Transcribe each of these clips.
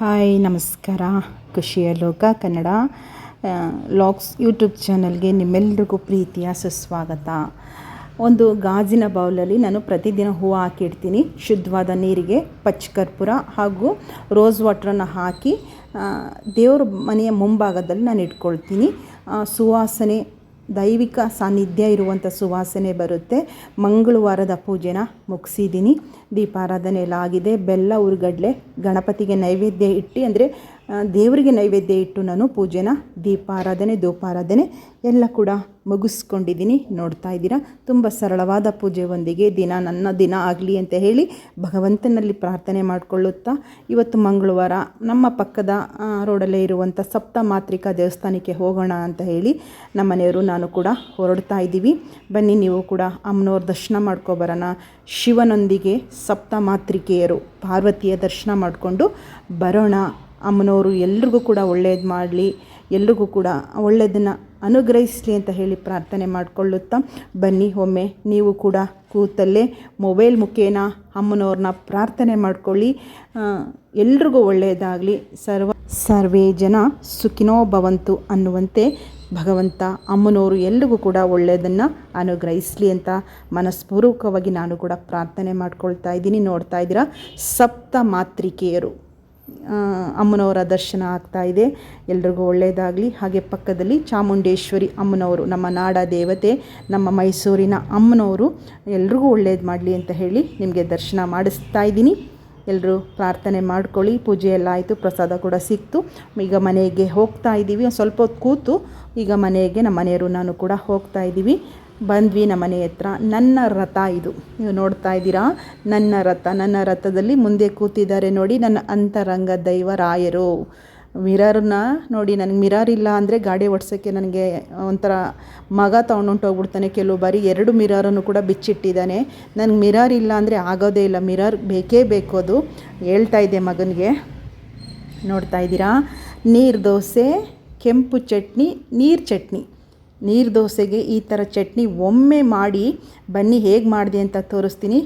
Hi, ನಮಸ್ಕಾರ ಖುಷಿಯ ಲೋಕ ಕನ್ನಡ. ಲಾಗ್ಸ್ ಯೂಟ್ಯೂಬ್ ಚಾನಲ್ಗೆ ನಿಮ್ಮೆಲ್ರಿಗೂ ಪ್ರೀತಿಯ ಸುಸ್ವಾಗತ. ಒಂದು ಗಾಜಿನ ಬೌಲಲ್ಲಿ ನಾನು ಪ್ರತಿದಿನ ಹೂವು ಹಾಕಿಡ್ತೀನಿ ಶುದ್ಧವಾದ ನೀರಿಗೆ ಪಚ್ಚಕರ್ಪೂರ ಹಾಗೂ ರೋಸ್ ವಾಟ್ರನ್ನು ಹಾಕಿ ದೇವ್ರ ಮನೆಯ ಮುಂಭಾಗದಲ್ಲಿ ನಾನು ಇಟ್ಕೊಳ್ತೀನಿ. ಸುವಾಸನೆ ದೈವಿಕ ಸಾನ್ನಿಧ್ಯ ಇರುವಂಥ ಸುವಾಸನೆ ಬರುತ್ತೆ. ಮಂಗಳವಾರದ ಪೂಜೆನ ಮುಗಿಸಿದ್ದೀನಿ. ದೀಪಾರಾಧನೆ ಎಲ್ಲ ಬೆಲ್ಲ, ಉರ್ಗಡ್ಲೆ, ಗಣಪತಿಗೆ ನೈವೇದ್ಯ ಇಟ್ಟು, ಅಂದರೆ ದೇವರಿಗೆ ನೈವೇದ್ಯ ಇಟ್ಟು ನಾನು ಪೂಜೆನ, ದೀಪಾರಾಧನೆ, ಧೂಪಾರಾಧನೆ ಎಲ್ಲ ಕೂಡ ಮುಗಿಸ್ಕೊಂಡಿದ್ದೀನಿ. ನೋಡ್ತಾ ಇದ್ದೀರಾ? ತುಂಬ ಸರಳವಾದ ಪೂಜೆಯೊಂದಿಗೆ ದಿನ ನನ್ನ ದಿನ ಆಗಲಿ ಅಂತ ಹೇಳಿ ಭಗವಂತನಲ್ಲಿ ಪ್ರಾರ್ಥನೆ ಮಾಡಿಕೊಳ್ಳುತ್ತಾ, ಇವತ್ತು ಮಂಗಳವಾರ ನಮ್ಮ ಪಕ್ಕದ ರೋಡಲ್ಲೇ ಇರುವಂಥ ಸಪ್ತ ಮಾತ್ರಿಕಾ ದೇವಸ್ಥಾನಕ್ಕೆ ಹೋಗೋಣ ಅಂತ ಹೇಳಿ ನಮ್ಮ ಮನೆಯವರು ನಾನು ಕೂಡ ಹೊರಡ್ತಾ ಇದ್ದೀವಿ. ಬನ್ನಿ, ನೀವು ಕೂಡ ಅಮ್ಮನವ್ರ ದರ್ಶನ ಮಾಡ್ಕೊಬರೋಣ ಶಿವನೊಂದಿಗೆ ಸಪ್ತ ಮಾತ್ರಿಕೆಯರು ಪಾರ್ವತಿಯ ದರ್ಶನ ಮಾಡಿಕೊಂಡು ಬರೋಣ. ಅಮ್ಮನವರು ಎಲ್ರಿಗೂ ಕೂಡ ಒಳ್ಳೇದು ಮಾಡಲಿ ಎಲ್ರಿಗೂ ಕೂಡ ಒಳ್ಳೆಯದನ್ನು ಅನುಗ್ರಹಿಸಲಿ ಅಂತ ಹೇಳಿ ಪ್ರಾರ್ಥನೆ ಮಾಡಿಕೊಳ್ಳುತ್ತಾ ಬನ್ನಿ. ಒಮ್ಮೆ ನೀವು ಕೂಡ ಕೂತಲ್ಲೇ ಮೊಬೈಲ್ ಮುಖೇನ ಅಮ್ಮನವ್ರನ್ನ ಪ್ರಾರ್ಥನೆ ಮಾಡ್ಕೊಳ್ಳಿ. ಎಲ್ರಿಗೂ ಒಳ್ಳೆಯದಾಗಲಿ ಸರ್ವ ಸರ್ವೇ ಜನ ಸುಖಿನೋ ಭವಂತು ಅನ್ನುವಂತೆ ಭಗವಂತ ಅಮ್ಮನವರು ಎಲ್ರಿಗೂ ಕೂಡ ಒಳ್ಳೆಯದನ್ನು ಅನುಗ್ರಹಿಸಲಿ ಅಂತ ಮನಸ್ಪೂರ್ವಕವಾಗಿ ನಾನು ಕೂಡ ಪ್ರಾರ್ಥನೆ ಮಾಡ್ಕೊಳ್ತಾ ಇದ್ದೀನಿ. ನೋಡ್ತಾ ಇದ್ದೀರಾ? ಸಪ್ತ ಮಾತ್ರಿಕೆಯರು. ಆ, ಅಮ್ಮನವರ ದರ್ಶನ ಆಗ್ತಾ ಇದೆ. ಎಲ್ರಿಗೂ ಒಳ್ಳೆಯದಾಗಲಿ ಹಾಗೆ ಪಕ್ಕದಲ್ಲಿ ಚಾಮುಂಡೇಶ್ವರಿ ಅಮ್ಮನವರು, ನಮ್ಮ ನಾಡ ದೇವತೆ, ನಮ್ಮ ಮೈಸೂರಿನ ಅಮ್ಮನವರು, ಎಲ್ರಿಗೂ ಒಳ್ಳೇದು ಮಾಡಲಿ ಅಂತ ಹೇಳಿ ನಿಮಗೆ ದರ್ಶನ ಮಾಡಿಸ್ತಾ ಇದ್ದೀನಿ. ಎಲ್ಲರೂ ಪ್ರಾರ್ಥನೆ ಮಾಡ್ಕೊಳ್ಳಿ. ಪೂಜೆ ಎಲ್ಲ ಆಯಿತು, ಪ್ರಸಾದ ಕೂಡ ಸಿಕ್ತು. ಈಗ ಮನೆಗೆ ಹೋಗ್ತಾ ಇದ್ದೀವಿ. ಸ್ವಲ್ಪ ಹೊತ್ತು ಕೂತು ಈಗ ಮನೆಗೆ, ನಮ್ಮ ಮನೆಯವರು ನಾನು ಕೂಡ ಹೋಗ್ತಾ ಇದ್ದೀವಿ. ಬಂದ್ವಿ ನಮ್ಮ ಮನೆ ಹತ್ರ. ನನ್ನ ರಥ ಇದು. ನೀವು ನೋಡ್ತಾ ಇದ್ದೀರಾ? ನನ್ನ ರಥ. ನನ್ನ ರಥದಲ್ಲಿ ಮುಂದೆ ಕೂತಿದ್ದಾರೆ ನೋಡಿ ನನ್ನ ಅಂತರಂಗ ದೈವ ರಾಯರು. ಮಿರರ್ನ ನೋಡಿ, ನನಗೆ ಮಿರರ್ ಇಲ್ಲ ಅಂದರೆ ಗಾಡಿ ಓಡಿಸೋಕ್ಕೆ ನನಗೆ ಒಂಥರ ಮಗ ತೊಗೊಂಡೊಂಟೋಗ್ಬಿಡ್ತಾನೆ ಕೆಲವು ಬಾರಿ ಎರಡು ಮಿರರನ್ನು ಕೂಡ ಬಿಚ್ಚಿಟ್ಟಿದ್ದಾನೆ. ನನಗೆ ಮಿರರ್ ಇಲ್ಲ ಅಂದರೆ ಆಗೋದೇ ಇಲ್ಲ. ಮಿರರ್ ಬೇಕೇ ಬೇಕು ಅದು. ಹೇಳ್ತಾ ಇದ್ದೆ ಮಗನಿಗೆ. ನೋಡ್ತಾ ಇದ್ದೀರಾ? ನೀರು ದೋಸೆ, ಕೆಂಪು ಚಟ್ನಿ, ನೀರು ಚಟ್ನಿ. ನೀರು ದೋಸೆಗೆ ಈ ಥರ ಚಟ್ನಿ ಒಮ್ಮೆ ಮಾಡಿ ಬನ್ನಿ ಹೇಗೆ ಮಾಡಿದೆ ಅಂತ ತೋರಿಸ್ತೀನಿ.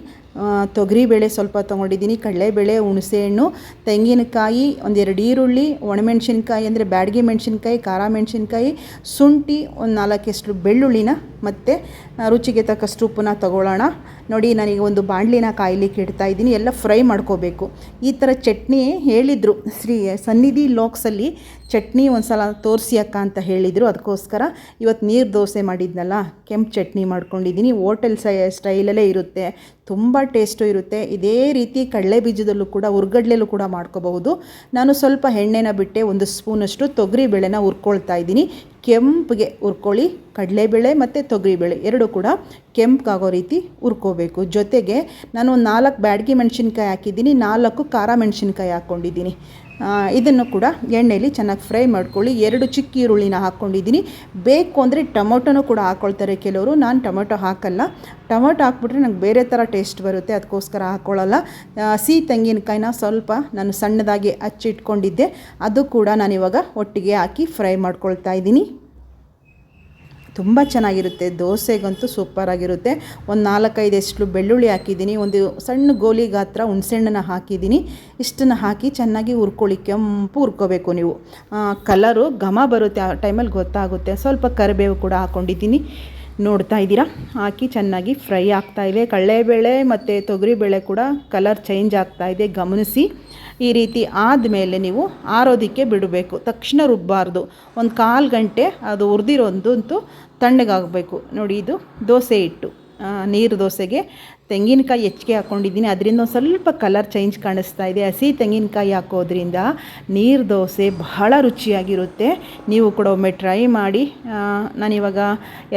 ತೊಗರಿಬೇಳೆ ಸ್ವಲ್ಪ ತೊಗೊಂಡಿದ್ದೀನಿ, ಕಡಲೆಬೇಳೆ, ಹುಣಸೆಹಣ್ಣು, ತೆಂಗಿನಕಾಯಿ, ಒಂದೆರಡು ಈರುಳ್ಳಿ, ಒಣಮೆಣ್ಸಿನ್ಕಾಯಿ ಅಂದರೆ ಬ್ಯಾಡಗಿ ಮೆಣಸಿನ್ಕಾಯಿ, ಖಾರ ಮೆಣಸಿನ್ಕಾಯಿ, ಶುಂಠಿ ಒಂದು ನಾಲ್ಕೆಷ್ಟು ಬೆಳ್ಳುಳ್ಳಿನ ಮತ್ತು ರುಚಿಗೆ ತಕ್ಕಷ್ಟು ಉಪ್ಪನ್ನ ತಗೊಳ್ಳೋಣ. ನೋಡಿ, ನನಗೆ ಒಂದು ಬಾಣಲಿನ ಕಾಯ್ಲಿಕ್ಕೆ ಇಡ್ತಾ ಇದ್ದೀನಿ, ಎಲ್ಲ ಫ್ರೈ ಮಾಡ್ಕೋಬೇಕು. ಈ ಥರ ಚಟ್ನಿ ಹೇಳಿದರು, ಶ್ರೀ ಸನ್ನಿಧಿ ಲಾಕ್ಸಲ್ಲಿ ಚಟ್ನಿ ಒಂದು ಸಲ ತೋರಿಸಿ ಅಕ್ಕ ಅಂತ ಹೇಳಿದರು, ಅದಕ್ಕೋಸ್ಕರ ಇವತ್ತು ನೀರು ದೋಸೆ ಮಾಡಿದ್ನಲ್ಲ, ಕೆಂಪು ಚಟ್ನಿ ಮಾಡ್ಕೊಂಡಿದ್ದೀನಿ, ಹೋಟೆಲ್ ಸ್ಟೈಲಲ್ಲೇ ಇರುತ್ತೆ. ತುಂಬ ಟೇಸ್ಟು ಇರುತ್ತೆ. ಇದೇ ರೀತಿ ಕಡಲೆ ಬೀಜದಲ್ಲೂ ಕೂಡ ಹುರ್ಗಡ್ಲೆಲ್ಲೂ ಕೂಡ ಮಾಡ್ಕೋಬಹುದು. ನಾನು ಸ್ವಲ್ಪ ಎಣ್ಣೆನ ಬಿಟ್ಟೆ, ಒಂದು ಸ್ಪೂನಷ್ಟು ತೊಗರಿ ಬೇಳೆನ ಹುರ್ಕೊಳ್ತಾ ಇದ್ದೀನಿ. ಕೆಂಪಿಗೆ ಹುರ್ಕೊಳ್ಳಿ, ಕಡಲೆಬೇಳೆ ಮತ್ತು ತೊಗರಿಬೇಳೆ ಎರಡು ಕೂಡ ಕೆಂಪಗಾಗೋ ರೀತಿ ಹುರ್ಕೋಬೇಕು. ಜೊತೆಗೆ ನಾನು ನಾಲ್ಕು ಬ್ಯಾಡಗಿ ಮೆಣಸಿನ್ಕಾಯಿ ಹಾಕಿದ್ದೀನಿ, ನಾಲ್ಕು ಖಾರ ಮೆಣಸಿನ್ಕಾಯಿ ಹಾಕ್ಕೊಂಡಿದ್ದೀನಿ. ಇದನ್ನು ಕೂಡ ಎಣ್ಣೆಯಲ್ಲಿ ಚೆನ್ನಾಗಿ ಫ್ರೈ ಮಾಡ್ಕೊಳ್ಳಿ. ಎರಡು ಚಿಕ್ಕ ಈರುಳ್ಳಿನ ಹಾಕ್ಕೊಂಡಿದ್ದೀನಿ. ಬೇಕು ಅಂದರೆ ಟೊಮೊಟೊನೂ ಕೂಡ ಹಾಕ್ಕೊಳ್ತಾರೆ ಕೆಲವರು. ನಾನು ಟೊಮೊಟೊ ಹಾಕಲ್ಲ. ಟೊಮೊಟೊ ಹಾಕ್ಬಿಟ್ರೆ ನಂಗೆ ಬೇರೆ ಥರ ಟೇಸ್ಟ್ ಬರುತ್ತೆ. ಅದಕ್ಕೋಸ್ಕರ ಹಾಕ್ಕೊಳ್ಳಲ್ಲ ಸಿಹಿ ತೆಂಗಿನಕಾಯಿನ ಸ್ವಲ್ಪ ನಾನು ಸಣ್ಣದಾಗಿ ಹಚ್ಚಿಟ್ಕೊಂಡಿದ್ದೆ ಅದು ಕೂಡ ನಾನಿವಾಗ ಒಟ್ಟಿಗೆ ಹಾಕಿ ಫ್ರೈ ಮಾಡ್ಕೊಳ್ತಾ ಇದ್ದೀನಿ. ತುಂಬ ಚೆನ್ನಾಗಿರುತ್ತೆ, ದೋಸೆಗಂತೂ ಸೂಪರಾಗಿರುತ್ತೆ ಒಂದು ನಾಲ್ಕೈದು ಎಷ್ಟು ಬೆಳ್ಳುಳ್ಳಿ ಹಾಕಿದ್ದೀನಿ, ಒಂದು ಸಣ್ಣ ಗೋಲಿ ಗಾತ್ರ ಹುಣ್ಸೆಹಣ್ಣನ್ನ ಹಾಕಿದ್ದೀನಿ. ಇಷ್ಟನ್ನು ಹಾಕಿ ಚೆನ್ನಾಗಿ ಹುರ್ಕೊಳ್ಳಿ, ಕೆಂಪು ಹುರ್ಕೋಬೇಕು ನೀವು. ಕಲರು ಘಮ ಬರುತ್ತೆ ಆ ಟೈಮಲ್ಲಿ ಗೊತ್ತಾಗುತ್ತೆ. ಸ್ವಲ್ಪ ಕರಿಬೇವು ಕೂಡ ಹಾಕ್ಕೊಂಡಿದ್ದೀನಿ ನೋಡ್ತಾ ಇದ್ದೀರಾ? ಹಾಕಿ ಚೆನ್ನಾಗಿ ಫ್ರೈ ಆಗ್ತಾ ಇದೆ. ಕಡಲೆಬೇಳೆ ಮತ್ತು ತೊಗರಿಬೇಳೆ ಕೂಡ ಕಲರ್ ಚೇಂಜ್ ಆಗ್ತಾ ಇದೆ, ಗಮನಿಸಿ. ಈ ರೀತಿ ಆದಮೇಲೆ ನೀವು ಆರೋದಿಕ್ಕೆ ಬಿಡಬೇಕು. ತಕ್ಷಣ ರುಬ್ಬಾರ್ದು. ಒಂದು ಕಾಲು ಗಂಟೆ ಅದು ಹುರಿದಿರೋದಂತೂ ತಣ್ಣಗಾಗಬೇಕು. ನೋಡಿ ಇದು ದೋಸೆ ಹಿಟ್ಟು. ನೀರು ದೋಸೆಗೆ ತೆಂಗಿನಕಾಯಿ ಹೆಚ್ಚಿಗೆ ಹಾಕ್ಕೊಂಡಿದ್ದೀನಿ ಅದರಿಂದ ಒಂದು ಸ್ವಲ್ಪ ಕಲರ್ ಚೇಂಜ್ ಕಾಣಿಸ್ತಾ ಇದೆ. ಹಸಿ ತೆಂಗಿನಕಾಯಿ ಹಾಕೋದ್ರಿಂದ ನೀರು ದೋಸೆ ಬಹಳ ರುಚಿಯಾಗಿರುತ್ತೆ. ನೀವು ಕೂಡ ಒಮ್ಮೆ ಟ್ರೈ ಮಾಡಿ. ನಾನಿವಾಗ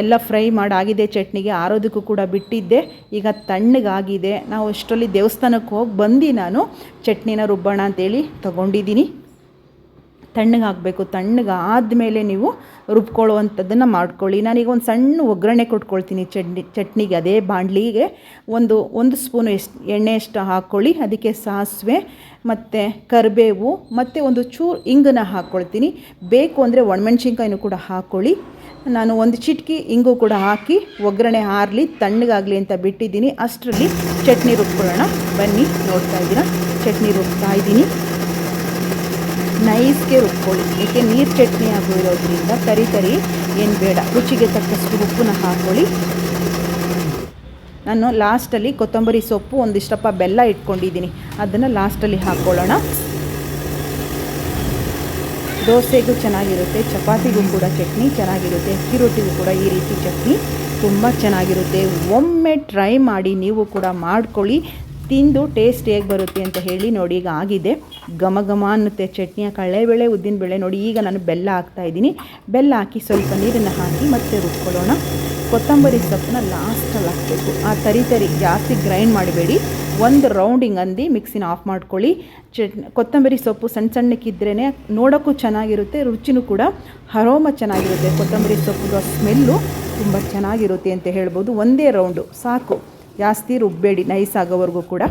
ಎಲ್ಲ ಫ್ರೈ ಮಾಡಾಗಿದೆ ಚಟ್ನಿಗೆ, ಆರೋದಕ್ಕೂ ಕೂಡ ಬಿಟ್ಟಿದ್ದೆ. ಈಗ ತಣ್ಣಗಾಗಿದೆ. ನಾವು ಅಷ್ಟರಲ್ಲಿ ದೇವಸ್ಥಾನಕ್ಕೆ ಹೋಗಿ ಬಂದು ನಾನು ಚಟ್ನಿನ ರುಬ್ಬೋಣ ಅಂತೇಳಿ ತೊಗೊಂಡಿದ್ದೀನಿ. ತಣ್ಣಗಾಗಬೇಕು ತಣ್ಣಗೆ ಆದಮೇಲೆ ನೀವು ರುಬ್ಕೊಳ್ಳುವಂಥದ್ದನ್ನು ಮಾಡ್ಕೊಳ್ಳಿ. ನಾನೀಗ ಒಂದು ಸಣ್ಣ ಒಗ್ಗರಣೆ ಕೊಟ್ಕೊಳ್ತೀನಿ ಚಟ್ನಿ, ಚಟ್ನಿಗೆ, ಅದೇ ಬಾಣಲಿಗೆ. ಒಂದು ಒಂದು ಸ್ಪೂನು ಎಷ್ಟು ಎಣ್ಣೆ ಎಷ್ಟು ಹಾಕ್ಕೊಳ್ಳಿ, ಅದಕ್ಕೆ ಸಾಸಿವೆ ಮತ್ತು ಕರಿಬೇವು ಮತ್ತು ಒಂದು ಚೂರು ಇಂಗನ್ನು ಹಾಕ್ಕೊಳ್ತೀನಿ. ಬೇಕು ಅಂದರೆ ಒಣಮೆಣ್ಸಿನ್ಕಾಯಿನೂ ಕೂಡ ಹಾಕ್ಕೊಳ್ಳಿ. ನಾನು ಒಂದು ಚಿಟಕಿ ಇಂಗು ಕೂಡ ಹಾಕಿ ಒಗ್ಗರಣೆ ಹಾರಲಿ ತಣ್ಣಗಾಗಲಿ ಅಂತ ಬಿಟ್ಟಿದ್ದೀನಿ. ಅಷ್ಟರಲ್ಲಿ ಚಟ್ನಿ ರುಬ್ಕೊಳ್ಳೋಣ. ಬನ್ನಿ, ನೋಡ್ತಾ ಇದ್ದೀರಾ? ಚಟ್ನಿ ರುಬ್ತಾ ಇದ್ದೀನಿ. ನೈಸ್ಗೆ ರುಬ್ಕೊಳ್ಳಿ. ಏಕೆ ನೀರು ಚಟ್ನಿ ಆಗಿರೋದ್ರಿಂದ ತರಿ ತರಿ ಏನು ಬೇಡ. ರುಚಿಗೆ ತಕ್ಕಷ್ಟು ಉಪ್ಪನ್ನ ಹಾಕ್ಕೊಳ್ಳಿ ನಾನು ಲಾಸ್ಟಲ್ಲಿ ಕೊತ್ತಂಬರಿ ಸೊಪ್ಪು, ಒಂದಿಷ್ಟಪ್ಪ ಬೆಲ್ಲ ಇಟ್ಕೊಂಡಿದ್ದೀನಿ. ಅದನ್ನು ಲಾಸ್ಟಲ್ಲಿ ಹಾಕ್ಕೊಳ್ಳೋಣ ದೋಸೆಗೂ ಚೆನ್ನಾಗಿರುತ್ತೆ, ಚಪಾತಿಗೂ ಕೂಡ ಚಟ್ನಿ ಚೆನ್ನಾಗಿರುತ್ತೆ, ಅಕ್ಕಿ ರೊಟ್ಟಿಗೂ ಕೂಡ ಈ ರೀತಿ ಚಟ್ನಿ ತುಂಬ ಚೆನ್ನಾಗಿರುತ್ತೆ. ಒಮ್ಮೆ ಟ್ರೈ ಮಾಡಿ ನೀವು ಕೂಡ ಮಾಡ್ಕೊಳ್ಳಿ. ತಿಂದು ಟೇಸ್ಟ್ ಹೇಗೆ ಬರುತ್ತೆ ಅಂತ ಹೇಳಿ ನೋಡಿ, ಈಗ ಆಗಿದೆ. ಘಮ ಘಮ ಅನ್ನುತ್ತೆ ಚಟ್ನಿಯ ಕಡಲೆಬೇಳೆ ಉದ್ದಿನಬೇಳೆ ನೋಡಿ, ಈಗ ನಾನು ಬೆಲ್ಲ ಹಾಕ್ತಾ ಇದ್ದೀನಿ. ಬೆಲ್ಲ ಹಾಕಿ ಸ್ವಲ್ಪ ನೀರನ್ನು ಹಾಕಿ ಮತ್ತೆ ರುಬ್ಕೊಳ್ಳೋಣ. ಕೊತ್ತಂಬರಿ ಸೊಪ್ಪನ್ನ ಲಾಸ್ಟಲ್ಲಿ ಹಾಕಬೇಕು. ಆ ತರಿ ತರಿ, ಜಾಸ್ತಿ ಗ್ರೈಂಡ್ ಮಾಡಬೇಡಿ. ಒಂದು ರೌಂಡಿಂಗ್ ಅಂದು ಮಿಕ್ಸಿನ ಆಫ್ ಮಾಡ್ಕೊಳ್ಳಿ. ಚಟ್ ಕೊತ್ತಂಬರಿ ಸೊಪ್ಪು ಸಣ್ಣ ಸಣ್ಣಕ್ಕಿದ್ರೇ ನೋಡೋಕ್ಕೂ ಚೆನ್ನಾಗಿರುತ್ತೆ, ರುಚಿನೂ ಕೂಡ ಹರೋಮ ಚೆನ್ನಾಗಿರುತ್ತೆ. ಕೊತ್ತಂಬರಿ ಸೊಪ್ಪು ಸ್ಮೆಲ್ಲು ತುಂಬ ಚೆನ್ನಾಗಿರುತ್ತೆ ಅಂತ ಹೇಳ್ಬೋದು. ಒಂದೇ ರೌಂಡು ಸಾಕು. ಜಾಸ್ತಿ ರುಬ್ಬಬೇಡಿ ನೈಸ್ ಆಗೋವರೆಗೂ ಕೂಡ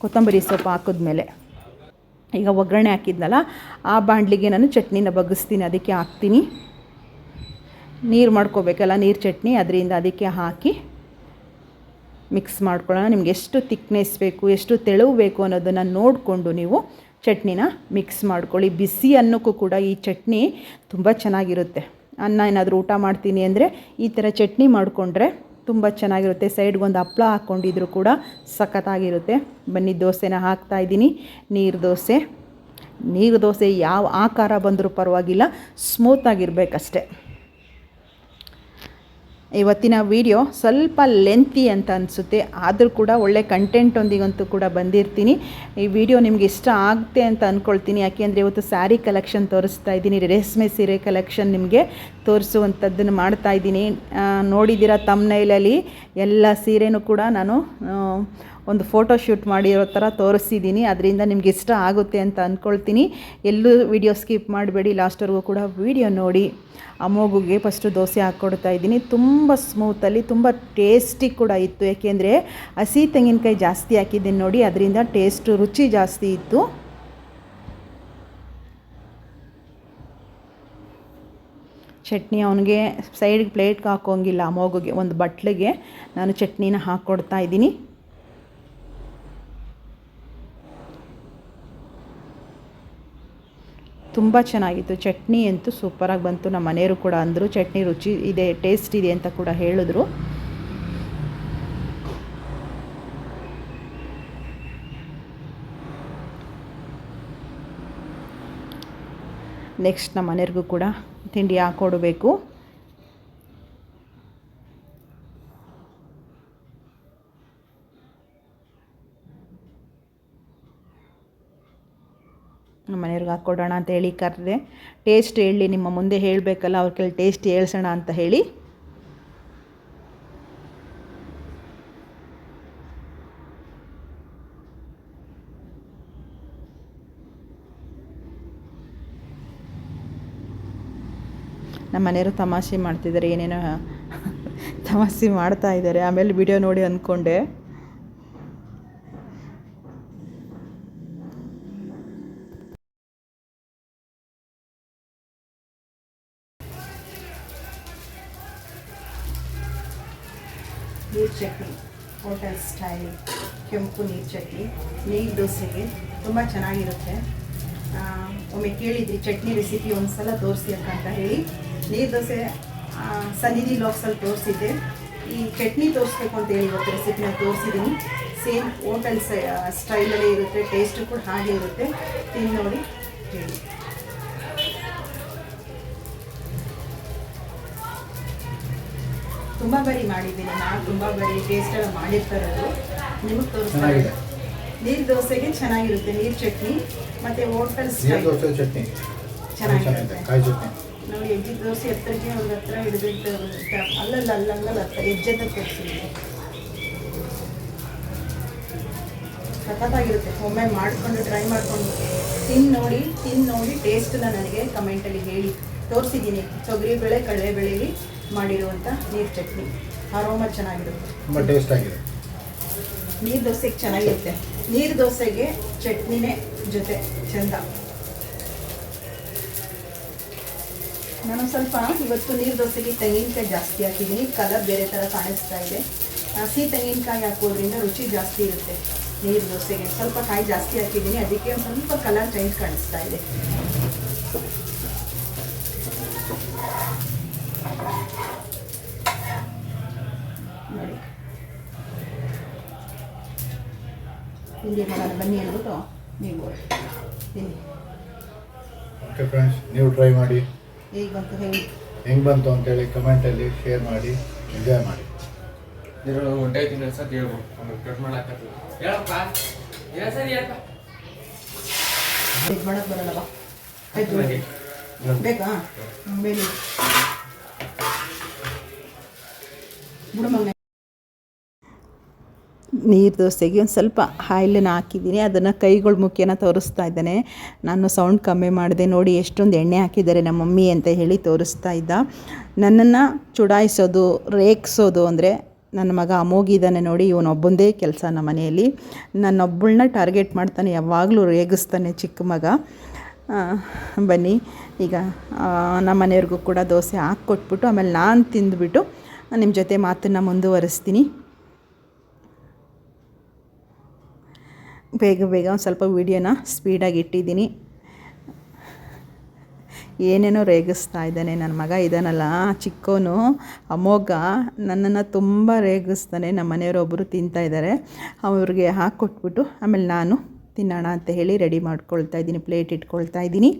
ಕೊತ್ತಂಬರಿ ಸೊಪ್ಪು ಹಾಕಿದ್ಮೇಲೆ. ಈಗ ಒಗ್ಗರಣೆ ಹಾಕಿದ್ನಲ್ಲ, ಆ ಬಾಣಲಿಗೆ ನಾನು ಚಟ್ನಿನ ಬಗ್ಗಿಸ್ತೀನಿ, ಅದಕ್ಕೆ ಹಾಕ್ತೀನಿ. ನೀರು ಮಾಡ್ಕೋಬೇಕಲ್ಲ ನೀರು ಚಟ್ನಿ, ಅದರಿಂದ ಅದಕ್ಕೆ ಹಾಕಿ ಮಿಕ್ಸ್ ಮಾಡ್ಕೊಳ್ಳೋಣ. ನಿಮ್ಗೆ ಎಷ್ಟು ತಿಕ್ನೆಸ್ ಬೇಕು, ಎಷ್ಟು ತೆಳುವು ಬೇಕು ಅನ್ನೋದನ್ನು ನೋಡಿಕೊಂಡು ನೀವು ಚಟ್ನಿನ ಮಿಕ್ಸ್ ಮಾಡ್ಕೊಳ್ಳಿ. ಬಿಸಿ ಅನ್ನಕ್ಕೂ ಕೂಡ ಈ ಚಟ್ನಿ ತುಂಬ ಚೆನ್ನಾಗಿರುತ್ತೆ. ಅನ್ನ ಏನಾದರೂ ಊಟ ಮಾಡ್ತೀನಿ ಅಂದರೆ ಈ ಥರ ಚಟ್ನಿ ಮಾಡಿಕೊಂಡ್ರೆ ತುಂಬ ಚೆನ್ನಾಗಿರುತ್ತೆ. ಸೈಡ್ಗೊಂದು ಹಪ್ಳ ಹಾಕ್ಕೊಂಡಿದ್ರು ಕೂಡ ಸಖತ್ತಾಗಿರುತ್ತೆ. ಬನ್ನಿ, ದೋಸೆನ ಹಾಕ್ತಾ ಇದ್ದೀನಿ. ನೀರು ದೋಸೆ. ನೀರು ದೋಸೆ ಯಾವ ಆಕಾರ ಬಂದರೂ ಪರವಾಗಿಲ್ಲ. ಸ್ಮೂತಾಗಿರ್ಬೇಕಷ್ಟೆ ಇವತ್ತಿನ ವಿಡಿಯೋ ಸ್ವಲ್ಪ ಲೆಂತಿ ಅಂತ ಅನಿಸುತ್ತೆ. ಆದರೂ ಕೂಡ ಒಳ್ಳೆ ಕಂಟೆಂಟೊಂದಿಗಂತೂ ಕೂಡ ಬಂದಿರ್ತೀನಿ. ಈ ವಿಡಿಯೋ ನಿಮ್ಗೆ ಇಷ್ಟ ಆಗುತ್ತೆ ಅಂತ ಅಂದ್ಕೊಳ್ತೀನಿ ಯಾಕೆಂದರೆ ಇವತ್ತು ಸ್ಯಾರಿ ಕಲೆಕ್ಷನ್ ತೋರಿಸ್ತಾ ಇದ್ದೀನಿ. ರೇಷ್ಮೆ ಸೀರೆ ಕಲೆಕ್ಷನ್ ನಿಮಗೆ ತೋರಿಸುವಂಥದ್ದನ್ನು ಮಾಡ್ತಾ ಇದ್ದೀನಿ. ನೋಡಿದ್ದೀರ ತಮ್ನೈಲಲ್ಲಿ ಎಲ್ಲ ಸೀರೆನೂ ಕೂಡ ನಾನು ಒಂದು ಫೋಟೋ ಶೂಟ್ ಮಾಡಿರೋ ಥರ ತೋರಿಸ್ತಿದ್ದೀನಿ ಅದರಿಂದ ನಿಮ್ಗೆ ಇಷ್ಟ ಆಗುತ್ತೆ ಅಂತ ಅಂದ್ಕೊಳ್ತೀನಿ ಎಲ್ಲೂ ವಿಡಿಯೋ ಸ್ಕಿಪ್ ಮಾಡಬೇಡಿ. ಲಾಸ್ಟ್ವರೆಗೂ ಕೂಡ ವಿಡಿಯೋ ನೋಡಿ. ಅಮೋಗುಗೆ ಫಸ್ಟು ದೋಸೆ ಹಾಕ್ಕೊಡ್ತಾ ಇದ್ದೀನಿ. ತುಂಬ ಸ್ಮೂತಲ್ಲಿ ತುಂಬ ಟೇಸ್ಟಿ ಕೂಡ ಇತ್ತು. ಯಾಕೆಂದರೆ ಹಸಿ ತೆಂಗಿನಕಾಯಿ ಜಾಸ್ತಿ ಹಾಕಿದ್ದೀನಿ ನೋಡಿ. ಅದರಿಂದ ಟೇಸ್ಟು ರುಚಿ ಜಾಸ್ತಿ ಇತ್ತು. ಚಟ್ನಿ ಅವನಿಗೆ ಸೈಡ್ಗೆ ಪ್ಲೇಟ್ಗೆ ಹಾಕೋಂಗಿಲ್ಲ ಅಮೋಗುಗೆ ಒಂದು ಬಟ್ಲಿಗೆ. ನಾನು ಚಟ್ನಿನ ಹಾಕ್ಕೊಡ್ತಾ ಇದ್ದೀನಿ. ತುಂಬ ಚೆನ್ನಾಗಿತ್ತು. ಚಟ್ನಿ ಅಂತೂ ಸೂಪರಾಗಿ ಬಂತು. ನಮ್ಮ ಮನೆಯವರು ಕೂಡ ಅಂದರು. ಚಟ್ನಿ ರುಚಿ ಇದೆ ಟೇಸ್ಟ್ ಇದೆ ಅಂತ ಕೂಡ ಹೇಳಿದ್ರು. ನೆಕ್ಸ್ಟ್ ನಮ್ಮ ಮನೆಯವ್ರಿಗೂ ಕೂಡ ತಿಂಡಿ ಹಾಕ್ಕೊಡ್ಬೇಕು ಮನೆಯವ್ರಿಗೆ ಹಾಕ್ಕೊಡೋಣ ಅಂತ ಹೇಳಿ ಕರೆದೆ. ಟೇಸ್ಟ್ ಹೇಳಿ, ನಿಮ್ಮ ಮುಂದೆ ಹೇಳಬೇಕಲ್ಲ, ಅವ್ರ ಕೇಳಿ ಟೇಸ್ಟ್ ಹೇಳ್ಸೋಣ ಅಂತ ಹೇಳಿ. ನಮ್ಮ ಮನೆಯವರು ತಮಾಷೆ ಮಾಡ್ತಿದ್ದಾರೆ, ಏನೇನೋ ತಮಾಷೆ ಮಾಡ್ತಾ ಇದ್ದಾರೆ. ಆಮೇಲೆ ವಿಡಿಯೋ ನೋಡಿ ಅಂದ್ಕೊಂಡೆ ನೀರು ಚಟ್ನಿ ಹೋಟೆಲ್ ಸ್ಟೈಲ್ ಕೆಂಪು ನೀರು ಚಟ್ನಿ, ನೀರು ದೋಸೆಗೆ ತುಂಬ ಚೆನ್ನಾಗಿರುತ್ತೆ. ಒಮ್ಮೆ ಕೇಳಿದ್ರಿ ಚಟ್ನಿ ರೆಸಿಪಿ ಒಂದು ಸಲ ತೋರಿಸಿ ಅಂತ ಹೇಳಿ. ನೀರು ದೋಸೆ ಸನ್ನಿಧಿ ಲಾಕ್ಸಲ್ಲಿ ತೋರಿಸಿದ್ದೆ. ಈ ಚಟ್ನಿ ತೋರಿಸ್ಬೇಕು ಅಂತ ಹೇಳಿ ಇವತ್ತು ರೆಸಿಪಿನ ತೋರಿಸಿದ್ದೀನಿ. ಸೇಮ್ ಹೋಟೆಲ್ ಸ್ಟೈಲಲ್ಲೇ ಇರುತ್ತೆ ಟೇಸ್ಟು ಕೂಡ ಹಾಗೆ ಇರುತ್ತೆ. ತಿನ್ನೋಡಿ ನೋಡಿ, ಹೇಳಿ. ತುಂಬ ಬರಿ ಮಾಡಿದ್ದೀನಿ. ನಾನು ತುಂಬ ಬರಿ ಟೇಸ್ಟ್ ಎಲ್ಲ ಮಾಡಿರ್ತಾರದು. ನಿಮಗೆ ತೋರಿಸ್ತಾರೆ. ನೀರು ದೋಸೆಗೆ ಚೆನ್ನಾಗಿರುತ್ತೆ. ನೀರು ಚಟ್ನಿ ಮತ್ತೆ ಹೋಟೆಲ್ ದೋಸೆ ಚಟ್ನಿ. ಚೆನ್ನಾಗಿರುತ್ತೆ ನೋಡಿ ಹೆಜ್ಜೆ ದೋಸೆ ಎತ್ತರಕ್ಕೆ ಒಂದು ಹತ್ರ ಹಿಡಿದಿಟ್ಟು ಅಲ್ಲಲ್ಲ ಅಲ್ಲಲ್ಲ ಹತ್ರ. ಹೆಜ್ಜೆದ ತೋರಿಸಿದ್ದೀನಿ ಸಖತ್ತಾಗಿರುತ್ತೆ. ಒಮ್ಮೆ ಮಾಡಿಕೊಂಡು ಟ್ರೈ ಮಾಡಿಕೊಂಡು ತಿಂದು ನೋಡಿ ತಿಂದು ನೋಡಿ ಟೇಸ್ಟನ್ನ ನನಗೆ ಕಮೆಂಟಲ್ಲಿ ಹೇಳಿ. ತೋರಿಸಿದ್ದೀನಿ. ತೊಗರಿಬೇಳೆ ಕಡಲೆಬೇಳೆಲಿ ಮಾಡಿರುವಂಥ ನೀರು ಚಟ್ನಿ. ಅರೋಮ ಚೆನ್ನಾಗಿರುತ್ತೆ. ತುಂಬ ಟೇಸ್ಟ್ ಆಗಿದೆ. ನೀರು ದೋಸೆಗೆ ಚೆನ್ನಾಗಿರುತ್ತೆ. ನೀರ್ ದೋಸೆಗೆ ಚಟ್ನಿನೇ ಜೊತೆ ಚಂದ. ನಾನು ಸ್ವಲ್ಪ ಇವತ್ತು ನೀರು ದೋಸೆಗೆ ತೆಂಗಿನಕಾಯಿ ಜಾಸ್ತಿ ಹಾಕಿದ್ದೀನಿ ಕಲರ್ ಬೇರೆ ಥರ ಕಾಣಿಸ್ತಾ ಇದೆ. ಹಸಿ ತೆಂಗಿನಕಾಯಿ ಹಾಕೋದ್ರಿಂದ ರುಚಿ ಜಾಸ್ತಿ ಇರುತ್ತೆ ನೀರು ದೋಸೆಗೆ. ಸ್ವಲ್ಪ ಕಾಯಿ ಜಾಸ್ತಿ ಹಾಕಿದ್ದೀನಿ ಅದಕ್ಕೆ ಒಂದು ಸ್ವಲ್ಪ ಕಲರ್ ಚೇಂಜ್ ಕಾಣಿಸ್ತಾ ಇದೆ ನೋಡಿ ತಿಂಡಿ ಮಾಡೋಣ ಬನ್ನಿ ಅಂದ್ಬಿಟ್ಟು ನೀವು ತಿನ್ನಿ ಓಕೆ ಫ್ರೆಂಡ್ಸ್ ನೀವು ಟ್ರೈ ಮಾಡಿ. ಈಗ ಬಂತು ಹೇಳಿ. ಹೆಂಗೆ ಬಂತು ಅಂತೇಳಿ ಕಮೆಂಟಲ್ಲಿ ಶೇರ್ ಮಾಡಿ ಎಂಜಾಯ್ ಮಾಡಿ. ಹೊಟ್ಟೆ ತಿನ್ನ ಹೇಳ್ಬೋದು. ಅವ್ನಿಗೆ ಕಟ್ ಮಾಡಾಕತ್ತೀವಿ. ಹೇಳಪ್ಪ ಏನ ಸರಿ ಹೇಳಪ್ಪ ಇದು ಮಾಡೋಕ್ಕೆ ಬರಲ್ಲವಾ ಆಯ್ತು ಬೇಕಾ? ಬೇಡಿ ಬಿಡು ಮಗನೇ. ನೀರು ದೋಸೆಗೆ ಒಂದು ಸ್ವಲ್ಪ ಆಯಿಲನ್ನು ಹಾಕಿದ್ದೀನಿ. ಅದನ್ನು ಕೈಗಳ ಮುಖ್ಯನ ತೋರಿಸ್ತಾ ಇದ್ದಾನೆ. ನಾನು ಸೌಂಡ್ ಕಮ್ಮಿ ಮಾಡಿದೆ. ನೋಡಿ ಎಷ್ಟೊಂದು ಎಣ್ಣೆ ಹಾಕಿದ್ದಾರೆ ನಮ್ಮ ಮಮ್ಮಿ ಅಂತ ಹೇಳಿ ತೋರಿಸ್ತಾ ಇದ್ದ. ನನ್ನನ್ನು ಚುಡಾಯಿಸೋದು ರೇಗಿಸೋದು ಅಂದರೆ ನನ್ನ ಮಗ ಅಮೋಗಿದ್ದಾನೆ ನೋಡಿ. ಇವನೊಬ್ಬಂದೇ ಕೆಲಸ ನಮ್ಮ ಮನೆಯಲ್ಲಿ. ನನ್ನೊಬ್ಬಳನ್ನ ಟಾರ್ಗೆಟ್ ಮಾಡ್ತಾನೆ. ಯಾವಾಗಲೂ ರೇಗಿಸ್ತಾನೆ ಚಿಕ್ಕ ಮಗ. ಬನ್ನಿ. ಈಗ ನಮ್ಮ ಮನೆಯವ್ರಿಗೂ ಕೂಡ ದೋಸೆ ಹಾಕ್ಕೊಟ್ಬಿಟ್ಟು ಆಮೇಲೆ ನಾನು ತಿಂದುಬಿಟ್ಟು ನಿಮ್ಮ ಜೊತೆ ಮಾತನ್ನು ಮುಂದುವರಿಸ್ತೀನಿ. ಬೇಗ ಬೇಗ ಒಂದು ಸ್ವಲ್ಪ ವೀಡಿಯೋನ ಸ್ಪೀಡಾಗಿ ಇಟ್ಟಿದ್ದೀನಿ. ಏನೇನೋ ರೇಗಿಸ್ತಾ ಇದ್ದಾನೆ ನನ್ನ ಮಗ ಇದ್ದಾನಲ್ಲ ಚಿಕ್ಕವನು ಅಮೋಘ ನನ್ನನ್ನು ತುಂಬ ರೇಗಿಸ್ತಾನೆ ನಮ್ಮ ಮನೆಯವರೊಬ್ಬರು ತಿಂತಾ ಇದ್ದಾರೆ ಅವ್ರಿಗೆ ಹಾಕ್ಕೊಟ್ಬಿಟ್ಟು ಆಮೇಲೆ ನಾನು ತಿನ್ನೋಣ ಅಂತ ಹೇಳಿ ರೆಡಿ ಮಾಡ್ಕೊಳ್ತಾ ಇದ್ದೀನಿ ಪ್ಲೇಟ್ ಇಟ್ಕೊಳ್ತಾ ಇದ್ದೀನಿ.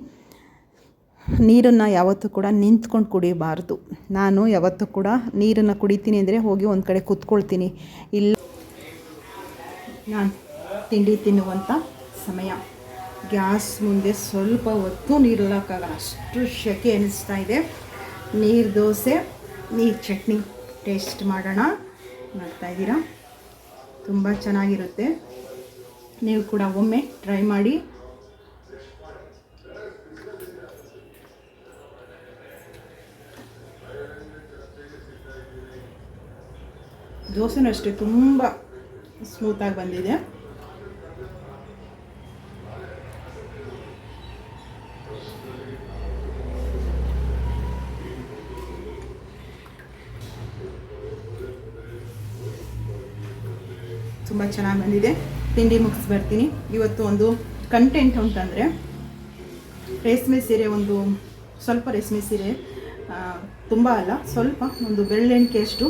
ನೀರನ್ನು ಯಾವತ್ತೂ ಕೂಡ ನಿಂತ್ಕೊಂಡು ಕುಡಿಬಾರ್ದು. ನಾನು ಯಾವತ್ತೂ ಕೂಡ ನೀರನ್ನು ಕುಡಿತೀನಿ ಅಂದರೆ ಹೋಗಿ ಒಂದು ಕಡೆ ಕೂತ್ಕೊಳ್ತೀನಿ. ಇಲ್ಲ ನಾನು ತಿಂಡಿ ತಿನ್ನುವಂಥ ಸಮಯ. ಗ್ಯಾಸ್ ಮುಂದೆ ಸ್ವಲ್ಪ ಹೊತ್ತು ನೀರು ಇಡೋಕ್ಕಾಗಲ್ಲ ಅಷ್ಟು ಶೆಕೆ ಅನ್ನಿಸ್ತಾ ಇದೆ. ನೀರು ದೋಸೆ, ನೀರು ಚಟ್ನಿ ಟೇಸ್ಟ್ ಮಾಡೋಣ ಮಾಡ್ತಾ ಇದ್ದೀರಾ? ತುಂಬ ಚೆನ್ನಾಗಿರುತ್ತೆ. ನೀವು ಕೂಡ ಒಮ್ಮೆ ಟ್ರೈ ಮಾಡಿ. ದೋಸೆನೂ ಅಷ್ಟೇ ತುಂಬ ಸ್ಮೂತಾಗಿ ಬಂದಿದೆ. ತುಂಬ ಚೆನ್ನಾಗಿ ಬಂದಿದೆ. ತಿಂಡಿ ಮುಗಿಸ್ ಬರ್ತೀನಿ ಇವತ್ತು ಒಂದು ಕಂಟೆಂಟ್ ಅಂತಂದರೆ ರೇಷ್ಮೆ ಸೀರೆ ಒಂದು ಸ್ವಲ್ಪ ರೇಷ್ಮೆ ಸೀರೆ. ತುಂಬ ಅಲ್ಲ, ಸ್ವಲ್ಪ ಒಂದು ಬೆರಳೆಣಿಕೆಯಷ್ಟು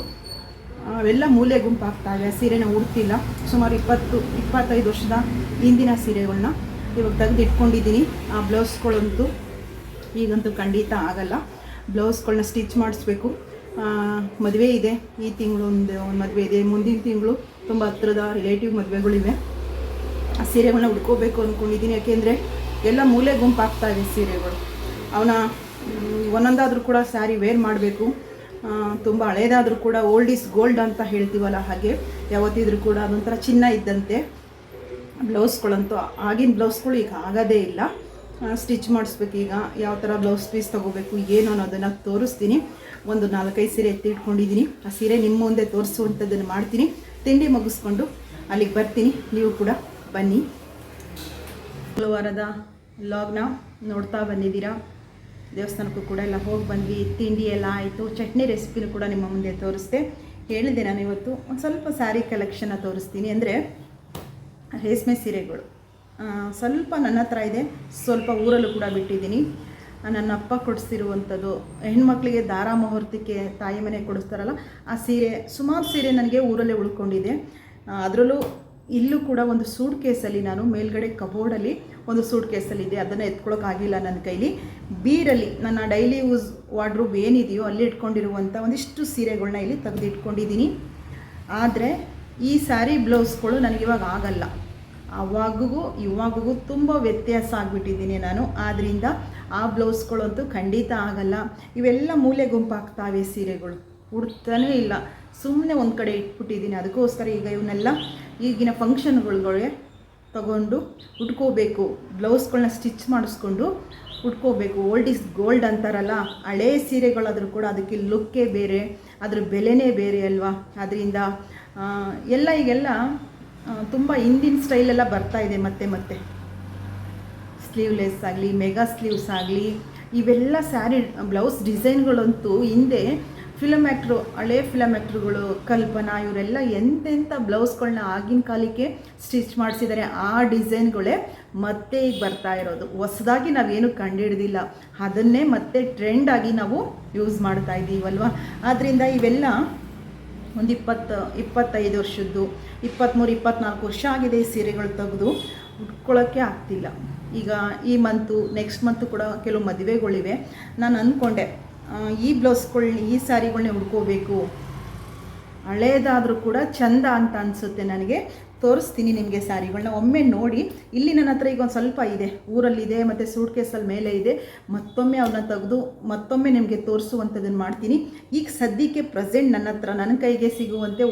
ಅವೆಲ್ಲ ಮೂಲೆ ಗುಂಪಾಗ್ತಾವೆ ಆ ಸೀರೆನ ಉಡ್ತಿಲ್ಲ. ಸುಮಾರು ಇಪ್ಪತ್ತು, ಇಪ್ಪತ್ತೈದು ವರ್ಷದ ಹಿಂದಿನ ಸೀರೆಗಳನ್ನ ಇವಾಗ ತೆಗೆದು ಇಟ್ಕೊಂಡಿದ್ದೀನಿ ಆ, ಬ್ಲೌಸ್ಗಳಂತೂ ಈಗಂತೂ ಖಂಡಿತ ಆಗಲ್ಲ. ಬ್ಲೌಸ್ಗಳನ್ನ ಸ್ಟಿಚ್ ಮಾಡಿಸ್ಬೇಕು. ಮದುವೆ ಇದೆ. ಈ ತಿಂಗಳು ಒಂದು ಮದುವೆ ಇದೆ. ಮುಂದಿನ ತಿಂಗಳು ತುಂಬ ಹತ್ತಿರದ ರಿಲೇಟಿವ್ ಮದುವೆಗಳಿವೆ. ಆ ಸೀರೆಗಳನ್ನ ಹುಡ್ಕೋಬೇಕು ಅಂದ್ಕೊಂಡಿದ್ದೀನಿ ಯಾಕೆಂದರೆ ಎಲ್ಲ ಮೂಲೆ ಗುಂಪಾಗ್ತಾ ಇದೆ ಸೀರೆಗಳು. ಅವನ ಒಂದೊಂದಾದರೂ ಕೂಡ ಸ್ಯಾರಿ ವೇರ್ ಮಾಡಬೇಕು. ತುಂಬ ಹಳೇದಾದರೂ ಕೂಡ ಓಲ್ಡ್ ಈಸ್ ಗೋಲ್ಡ್ ಅಂತ ಹೇಳ್ತೀವಲ್ಲ ಹಾಗೆ. ಯಾವತ್ತಿದ್ರೂ ಕೂಡ ಅದೊಂಥರ ಚಿನ್ನ ಇದ್ದಂತೆ ಬ್ಲೌಸ್ಗಳಂತೂ. ಆಗಿನ ಬ್ಲೌಸ್ಗಳು ಈಗ ಆಗೋದೇ ಇಲ್ಲ. ಸ್ಟಿಚ್ ಮಾಡಿಸ್ಬೇಕು ಈಗ. ಯಾವ ಥರ ಬ್ಲೌಸ್ ಪೀಸ್ ತೊಗೋಬೇಕು, ಏನು ಅನ್ನೋದನ್ನು ತೋರಿಸ್ತೀನಿ. ಒಂದು ನಾಲ್ಕೈದು ಸೀರೆ ಎತ್ತಿ ಇಟ್ಕೊಂಡಿದ್ದೀನಿ ಆ ಸೀರೆ ನಿಮ್ಮ ಮುಂದೆ ತೋರಿಸುವಂಥದ್ದನ್ನು ಮಾಡ್ತೀನಿ. ತಿಂಡಿ ಮುಗಿಸ್ಕೊಂಡು ಅಲ್ಲಿಗೆ ಬರ್ತೀನಿ. ನೀವು ಕೂಡ ಬನ್ನಿ. ಹಲವಾರದ ಲಾಗ್ನ ನೋಡ್ತಾ ಬಂದಿದ್ದೀರಾ? ದೇವಸ್ಥಾನಕ್ಕೂ ಕೂಡ ಎಲ್ಲ ಹೋಗಿ ಬಂದ್ವಿ. ತಿಂಡಿ ಎಲ್ಲ ಆಯಿತು. ಚಟ್ನಿ ರೆಸಿಪಿನೂ ಕೂಡ ನಿಮ್ಮ ಮುಂದೆ ತೋರಿಸ್ದೆ. ಹೇಳಿದೆ ನಾನು ಇವತ್ತು. ಒಂದು ಸ್ವಲ್ಪ ಸ್ಯಾರಿ ಕಲೆಕ್ಷನ್ನ ತೋರಿಸ್ತೀನಿ. ಅಂದರೆ ರೇಷ್ಮೆ ಸೀರೆಗಳು. ಸ್ವಲ್ಪ ನನ್ನ ಹತ್ರ ಇದೆ. ಸ್ವಲ್ಪ ಊರಲ್ಲೂ ಕೂಡ ಬಿಟ್ಟಿದ್ದೀನಿ. ನನ್ನ ಅಪ್ಪ ಕೊಡಿಸಿರುವಂಥದ್ದು. ಹೆಣ್ಮಕ್ಳಿಗೆ ದಾರ ಮುಹೂರ್ತಕ್ಕೆ ತಾಯಿ ಮನೆ ಕೊಡಿಸ್ತಾರಲ್ಲ, ಆ ಸೀರೆ, ಸುಮಾರು ಸೀರೆ ನನಗೆ ಊರಲ್ಲೇ ಉಳ್ಕೊಂಡಿದೆ. ಅದರಲ್ಲೂ ಇಲ್ಲೂ ಕೂಡ ಒಂದು ಸೂಟ್ ಕೇಸಲ್ಲಿ ನಾನು ಮೇಲ್ಗಡೆ ಕಬೋರ್ಡಲ್ಲಿ ಒಂದು ಸೂಟ್ ಕೇಸಲ್ಲಿ ಇದೆ. ಅದನ್ನು ಎತ್ಕೊಳ್ಳೋಕ್ಕಾಗಿಲ್ಲ ನನ್ನ ಕೈಲಿ. ಬೀರಲ್ಲಿ ನನ್ನ ಡೈಲಿ ಯೂಸ್ ವಾಡ್ರೂಬ್ ಏನಿದೆಯೋ ಅಲ್ಲಿ ಇಟ್ಕೊಂಡಿರುವಂಥ ಒಂದಿಷ್ಟು ಸೀರೆಗಳನ್ನ ಇಲ್ಲಿ ತೆಗೆದಿಟ್ಕೊಂಡಿದ್ದೀನಿ. ಆದರೆ ಈ ಸ್ಯಾರಿ ಬ್ಲೌಸ್ಗಳು ನನಗಿವಾಗ ಆಗಲ್ಲ. ಅವಾಗೂ ಇವಾಗೂ ತುಂಬ ವ್ಯತ್ಯಾಸ ಆಗಿಬಿಟ್ಟಿದ್ದೀನಿ ನಾನು. ಆದ್ದರಿಂದ ಆ ಬ್ಲೌಸ್ಗಳಂತೂ ಖಂಡಿತ ಆಗಲ್ಲ. ಇವೆಲ್ಲ ಮೂಲೆ ಗುಂಪಾಗ್ತಾವೆ ಸೀರೆಗಳು. ಉಡ್ತಾನೇ ಇಲ್ಲ. ಸುಮ್ಮನೆ ಒಂದು ಕಡೆ ಇಟ್ಬಿಟ್ಟಿದ್ದೀನಿ. ಅದಕ್ಕೋಸ್ಕರ ಈಗ ಇವನ್ನೆಲ್ಲ ಈಗಿನ ಫಂಕ್ಷನ್ಗಳಿಗೆ ತಗೊಂಡು ಉಟ್ಕೋಬೇಕು. ಬ್ಲೌಸ್ಗಳನ್ನ ಸ್ಟಿಚ್ ಮಾಡಿಸ್ಕೊಂಡು ಉಟ್ಕೋಬೇಕು. ಓಲ್ಡ್ ಇಸ್ ಗೋಲ್ಡ್ ಅಂತಾರಲ್ಲ, ಹಳೇ ಸೀರೆಗಳಾದರೂ ಕೂಡ ಅದಕ್ಕೆ ಲುಕ್ಕೇ ಬೇರೆ, ಅದ್ರ ಬೆಲೆನೇ ಬೇರೆ ಅಲ್ವಾ? ಅದರಿಂದ ಎಲ್ಲ ಈಗೆಲ್ಲ ತುಂಬ ಹಿಂದಿನ ಸ್ಟೈಲೆಲ್ಲ ಬರ್ತಾ ಇದೆ ಮತ್ತೆ ಮತ್ತೆ. ಸ್ಲೀವ್ಲೆಸ್ ಆಗಲಿ ಮೆಗಾ ಸ್ಲೀವ್ಸ್ ಆಗಲಿ, ಇವೆಲ್ಲ ಸ್ಯಾರಿ ಬ್ಲೌಸ್ ಡಿಸೈನ್ಗಳಂತೂ ಹಿಂದೆ ಫಿಲಮ್ ಆ್ಯಕ್ಟ್ರು ಹಳೆ ಫಿಲಮ್ ಆ್ಯಕ್ಟ್ರುಗಳು ಕಲ್ಪನಾ ಇವರೆಲ್ಲ ಎಂತೆಂಥ ಬ್ಲೌಸ್ಗಳನ್ನ ಆಗಿನ ಕಾಲಕ್ಕೆ ಸ್ಟಿಚ್ ಮಾಡಿಸಿದ್ದಾರೆ. ಆ ಡಿಸೈನ್ಗಳೇ ಮತ್ತೆ ಈಗ ಬರ್ತಾ ಇರೋದು. ಹೊಸದಾಗಿ ನಾವೇನು ಕಂಡುಹಿಡ್ದಿಲ್ಲ. ಅದನ್ನೇ ಮತ್ತೆ ಟ್ರೆಂಡಾಗಿ ನಾವು ಯೂಸ್ ಮಾಡ್ತಾ ಇದ್ದೀವಲ್ವ ಆದ್ದರಿಂದ ಇವೆಲ್ಲ ಒಂದು ಇಪ್ಪತ್ತು, ಇಪ್ಪತ್ತೈದು ವರ್ಷದ್ದು, ಇಪ್ಪತ್ತ್ಮೂರು, ಇಪ್ಪತ್ತ್ನಾಲ್ಕು ವರ್ಷ ಆಗಿದೆ ಈ ಸೀರೆಗಳು ತೆಗೆದು. ಉಟ್ಕೊಳ್ಳೋಕ್ಕೆ ಆಗ್ತಿಲ್ಲ. ಈಗ ಈ ಮಂತು ನೆಕ್ಸ್ಟ್ ಮಂತು ಕೂಡ ಕೆಲವು ಮದುವೆಗಳಿವೆ. ನಾನು ಅಂದ್ಕೊಂಡೆ ಈ ಬ್ಲೌಸ್ಗಳ್ನ, ಈ ಸ್ಯಾರಿಗಳ್ನೇ ಉಡ್ಕೋಬೇಕು ಹಳೇದಾದರೂ ಕೂಡ ಚಂದ ಅಂತ ಅನಿಸುತ್ತೆ ನನಗೆ. ತೋರಿಸ್ತೀನಿ ನಿಮಗೆ ಸ್ಯಾರಿಗಳನ್ನ ಒಮ್ಮೆ ನೋಡಿ, ಇಲ್ಲಿ ನನ್ನ ಹತ್ರ ಈಗ ಒಂದು ಸ್ವಲ್ಪ ಇದೆ. ಊರಲ್ಲಿದೆ, ಮತ್ತು ಸೂಟ್ ಕೇಸಲ್ಲಿ ಮೇಲೆ ಇದೆ. ಮತ್ತೊಮ್ಮೆ ಅವನ್ನ ತೆಗೆದು, ಮತ್ತೊಮ್ಮೆ ನಿಮಗೆ ತೋರಿಸುವಂಥದ್ದನ್ನು ಮಾಡ್ತೀನಿ. ಈಗ ಸದ್ಯಕ್ಕೆ ಪ್ರೆಸೆಂಟ್ ನನ್ನ ಹತ್ರ ನನ್ನ ಕೈಗೆ ಸಿಗುವಂತೆ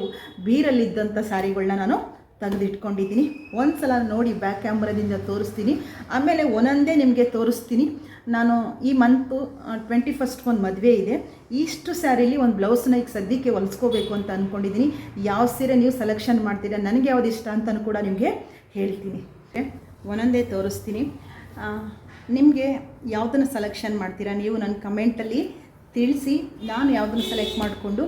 ಬೀರಲ್ಲಿದ್ದಂಥ ಸ್ಯಾರಿಗಳನ್ನ ನಾನು ತೆಗೆದಿಟ್ಕೊಂಡಿದ್ದೀನಿ ಒಂದು ಸಲ ನೋಡಿ ಬ್ಯಾಕ್ ಕ್ಯಾಮ್ರಾದಿಂದ ತೋರಿಸ್ತೀನಿ. ಆಮೇಲೆ ಒಂದೊಂದೇ ನಿಮಗೆ ತೋರಿಸ್ತೀನಿ. ನಾನು ಈ ಮಂತು ಟ್ವೆಂಟಿ ಫಸ್ಟ್ಗೆ ಒಂದು ಮದುವೆ ಇದೆ. ಇಷ್ಟು ಸ್ಯಾರಿಲಿ ಒಂದು ಬ್ಲೌಸ್ನ ಈಗ ಸದ್ಯಕ್ಕೆ ಹೊಲಿಸ್ಕೋಬೇಕು ಅಂತ ಅಂದ್ಕೊಂಡಿದ್ದೀನಿ ಯಾವ ಸೀರೆ ನೀವು ಸೆಲೆಕ್ಷನ್ ಮಾಡ್ತೀರಾ? ನನಗೆ ಯಾವ್ದು ಇಷ್ಟ ಅಂತಲೂ ಕೂಡ ನಿಮಗೆ ಹೇಳ್ತೀನಿ. ಓಕೆ ಒಂದೊಂದೇ ತೋರಿಸ್ತೀನಿ. ನಿಮಗೆ ಯಾವುದನ್ನು ಸೆಲೆಕ್ಷನ್ ಮಾಡ್ತೀರಾ? ನೀವು ನನ್ನ ಕಮೆಂಟಲ್ಲಿ ತಿಳಿಸಿ. ನಾನು ಯಾವುದನ್ನು ಸೆಲೆಕ್ಟ್ ಮಾಡಿಕೊಂಡು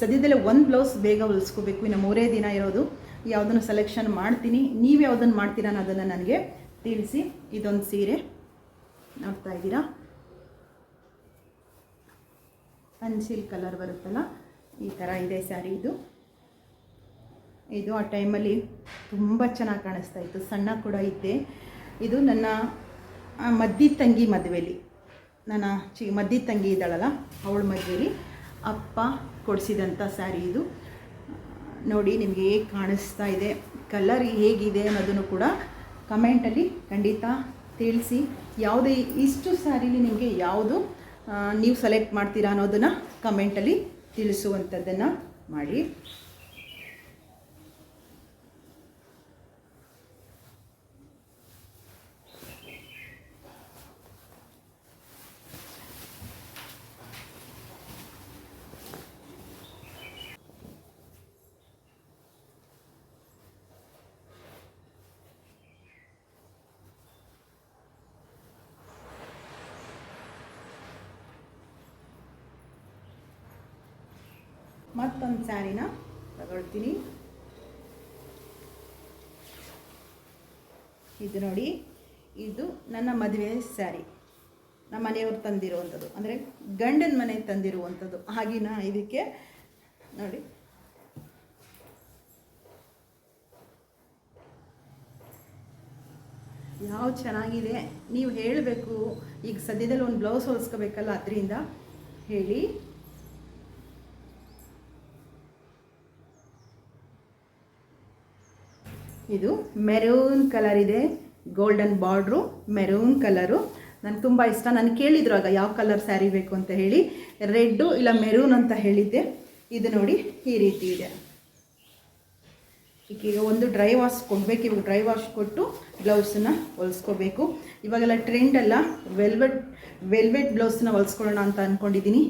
ಸದ್ಯದಲ್ಲೇ ಒಂದು ಬ್ಲೌಸ್ ಬೇಗ ಹೊಲಿಸ್ಕೋಬೇಕು. ಇನ್ನು ಮೂರೇ ದಿನ ಇರೋದು. ಯಾವುದನ್ನು ಸೆಲೆಕ್ಷನ್ ಮಾಡ್ತೀನಿ. ನೀವು ಯಾವುದನ್ನು ಮಾಡ್ತೀರಾ ಅನ್ನೋದನ್ನು ನನಗೆ ತಿಳಿಸಿ. ಇದೊಂದು ಸೀರೆ. ನೋಡ್ತಾ ಇದ್ದೀರಾ? ಪನ್ಸಿಲ್ ಕಲರ್ ಬರುತ್ತಲ್ಲ, ಈ ಥರ ಇದೆ ಸ್ಯಾರಿ ಇದು. ಇದು ಆ ಟೈಮಲ್ಲಿ ತುಂಬ ಚೆನ್ನಾಗಿ ಕಾಣಿಸ್ತಾ ಇತ್ತು, ಸಣ್ಣ ಕೂಡ ಇದ್ದೆ. ಇದು ನನ್ನ ಮದ್ದಿ ತಂಗಿ ಮದುವೆಲಿ. ನನ್ನ ಚಿ ಮದ್ದಿ ತಂಗಿ ಇದ್ದಾಳಲ್ಲ, ಅವಳ ಮದುವೆಲಿ ಅಪ್ಪ ಕೊಡಿಸಿದಂಥ ಸ್ಯಾರಿ ಇದು. ನೋಡಿ, ನಿಮಗೆ ಹೇಗೆ ಕಾಣಿಸ್ತಾ ಇದೆ, ಕಲರ್ ಹೇಗಿದೆ ಅನ್ನೋದನ್ನು ಕೂಡ ಕಮೆಂಟಲ್ಲಿ ಖಂಡಿತ ತಿಳಿಸಿ ಯಾವುದೇ ಇಷ್ಟು ಸ್ಯಾರಿಲಿ ನಿಮಗೆ ಯಾವುದು ನೀವು ಸೆಲೆಕ್ಟ್ ಮಾಡ್ತೀರಾ ಅನ್ನೋದನ್ನು ಕಮೆಂಟಲ್ಲಿ ತಿಳಿಸುವಂಥದ್ದನ್ನು ಮಾಡಿ. ಮತ್ತೊಂದು ಸ್ಯಾರಿನ ತಗೊಳ್ತೀನಿ. ಇದು ನೋಡಿ, ಇದು ನನ್ನ ಮದುವೆ ಸ್ಯಾರಿ ನಮ್ಮ ಮನೆಯವ್ರು ತಂದಿರುವಂಥದ್ದು. ಅಂದರೆ ಗಂಡನ ಮನೆ ತಂದಿರುವಂಥದ್ದು. ಆಗಿನ ಇದಕ್ಕೆ? ನೋಡಿ. ಯಾವ ಚೆನ್ನಾಗಿದೆ? ನೀವು ಹೇಳಬೇಕು. ಈಗ ಸದ್ಯದಲ್ಲಿ ಒಂದು ಬ್ಲೌಸ್ ಹೊಲಿಸ್ಕೋಬೇಕಲ್ಲ ಅದರಿಂದ. ಹೇಳಿ. ಇದು ಮೆರೂನ್ ಕಲರ್ ಇದೆ. Golden border maroon colour. ನನಗೆ ತುಂಬ ಇಷ್ಟ. ನಾನು ಕೇಳಿದ್ರು ಆಗ ಯಾವ ಕಲರ್ ಸ್ಯಾರಿ ಬೇಕು ಅಂತ ಹೇಳಿ. ರೆಡ್ಡು ಇಲ್ಲ ಮೆರೂನ್ ಅಂತ ಹೇಳಿದ್ದೆ. ಇದು ನೋಡಿ ಈ ರೀತಿ ಇದೆ. ಈಗ ಒಂದು ಡ್ರೈ ವಾಶ್ ಕೊಡಬೇಕು. ಇವಾಗ ಡ್ರೈ ವಾಶ್ ಕೊಟ್ಟು ಬ್ಲೌಸನ್ನ ಹೊಲಿಸ್ಕೋಬೇಕು. ಇವಾಗೆಲ್ಲ ಟ್ರೆಂಡ್ ಅಲ್ಲ. ವೆಲ್ವೆಟ್ ವೆಲ್ವೆಟ್ ಬ್ಲೌಸನ್ನ ಹೊಲಿಸ್ಕೊಳ್ಳೋಣ ಅಂತ ಅಂದ್ಕೊಂಡಿದ್ದೀನಿ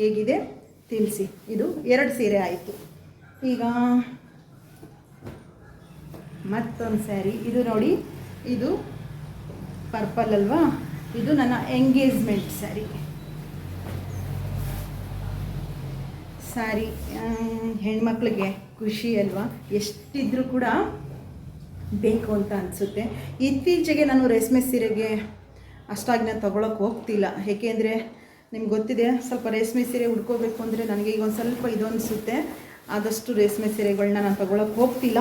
ಹೇಗಿದೆ? ತಿಳಿಸಿ ಇದು ಎರಡು ಸೀರೆ ಆಯಿತು. ಈಗ ಮತ್ತೊಂದು ಸ್ಯಾರಿ ಇದು ನೋಡಿ, ಇದು ಪರ್ಪಲ್ ಅಲ್ವಾ? ಇದು ನನ್ನ ಎಂಗೇಜ್ಮೆಂಟ್ ಸ್ಯಾರಿ ಸ್ಯಾರಿ ಹೆಣ್ಮಕ್ಳಿಗೆ ಖುಷಿ ಅಲ್ವಾ? ಎಷ್ಟಿದ್ರೂ ಕೂಡ ಬೇಕು ಅಂತ ಅನಿಸುತ್ತೆ. ಇತ್ತೀಚೆಗೆ ನಾನು ರೇಷ್ಮೆ ಸೀರೆಗೆ ಅಷ್ಟಾಗಿ ನಾನು ತೊಗೊಳಕ್ಕೆ ಹೋಗ್ತಿಲ್ಲ. ಏಕೆಂದರೆ ನಿಮ್ಗೆ ಗೊತ್ತಿದೆ, ಸ್ವಲ್ಪ ರೇಷ್ಮೆ ಸೀರೆ ಉಡ್ಕೋಬೇಕು ಅಂದರೆ ನನಗೆ ಈಗ ಒಂದು ಸ್ವಲ್ಪ ಇದು ಅನಿಸುತ್ತೆ ಆದಷ್ಟು ರೇಷ್ಮೆ ಸೀರೆಗಳನ್ನ ನಾನು ತೊಗೊಳಕ್ಕೆ ಹೋಗ್ತಿಲ್ಲ.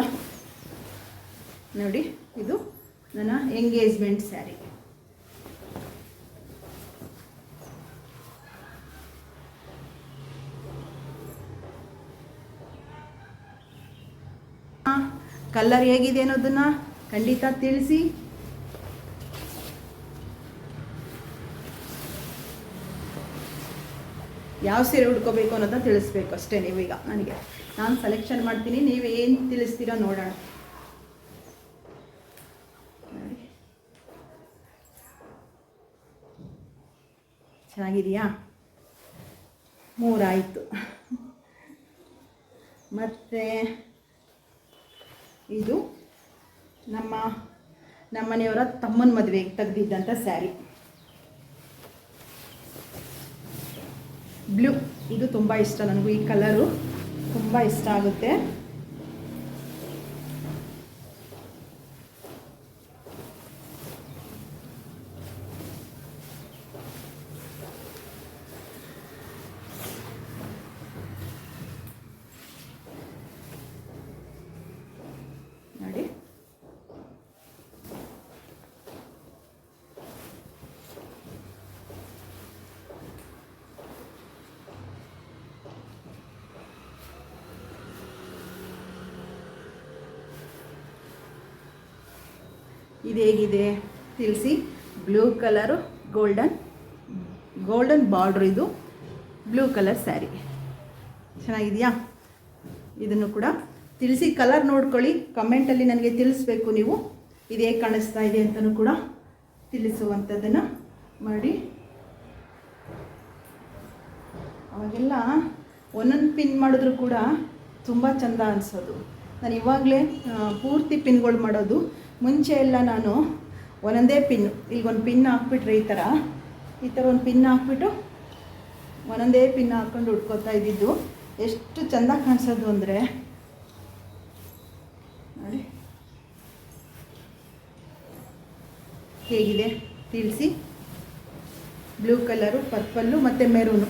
ನೋಡಿ, ಇದು ನನ್ನ ಎಂಗೇಜ್ಮೆಂಟ್ ಸ್ಯಾರಿ ಕಲ್ಲರ್ ಹೇಗಿದೆ ಅನ್ನೋದನ್ನ ಖಂಡಿತ ತಿಳಿಸಿ. ಯಾವ ಸೀರೆ ಹುಡ್ಕೋಬೇಕು ಅನ್ನೋದನ್ನ ತಿಳಿಸ್ಬೇಕು ಅಷ್ಟೇ ನೀವೀಗ ನನಗೆ. ನಾನು ಸೆಲೆಕ್ಷನ್ ಮಾಡ್ತೀನಿ, ನೀವು ಏನು ತಿಳಿಸ್ತೀರಾ ನೋಡೋಣ. ಚೆನ್ನಾಗಿದೆಯಾ? ಮೂರಾಯಿತು. ಮತ್ತು ಇದು ನಮ್ಮ ನಮ್ಮನೆಯವರ ತಮ್ಮನ ಮದುವೆಗೆ ತೆಗೆದಿದ್ದಂಥ ಸ್ಯಾರಿ. ಬ್ಲೂ. ಇದು ತುಂಬ ಇಷ್ಟ. ನನಗೂ ಈ ಕಲರು ತುಂಬ ಇಷ್ಟ ಆಗುತ್ತೆ ನೋಡಿ ಇದು ಹೇಗಿದೆ? ತಿಳಿಸಿ. Blue colour, golden golden border ಇದು. Blue colour sari. ಚೆನ್ನಾಗಿದೆಯಾ? ಇದನ್ನು ಕೂಡ ತಿಳಿಸಿ. ಕಲರ್ ನೋಡ್ಕೊಳ್ಳಿ. ಕಮೆಂಟಲ್ಲಿ ನನಗೆ ತಿಳಿಸ್ಬೇಕು ನೀವು. ಇದು ಕಾಣಿಸ್ತಾ ಇದೆ ಅಂತಲೂ ಕೂಡ ತಿಳಿಸುವಂಥದ್ದನ್ನು ಮಾಡಿ. ಅವಾಗೆಲ್ಲ ಒಂದೊಂದು ಪಿನ್ ಮಾಡಿದ್ರು ಕೂಡ ತುಂಬ ಚೆಂದ ಅನಿಸೋದು. ನಾನು ಇವಾಗಲೇ ಪೂರ್ತಿ ಪಿನ್ಗಳು ಮಾಡೋದು ಮುಂಚೆ ಎಲ್ಲ ನಾನು ಒಂದೊಂದೇ ಪಿನ್ ಇಲ್ಲಿಗೊಂದು ಪಿನ್ ಹಾಕ್ಬಿಟ್ರೆ ಈ ಥರ ಈ ಥರ ಒಂದು ಪಿನ್ ಹಾಕ್ಬಿಟ್ಟು ಒಂದೊಂದೇ ಪಿನ್ ಹಾಕ್ಕೊಂಡು ಹುಡ್ಕೋತಾ ಇದ್ದಿದ್ದು. ಎಷ್ಟು ಚೆಂದ ಕಾಣಿಸೋದು ಅಂದರೆ, ನೋಡಿ. ಹೇಗಿದೆ? ತಿಳಿಸಿ. ಬ್ಲೂ ಕಲರು, ಪರ್ಪಲ್ಲು ಮತ್ತು ಮೆರೂನು.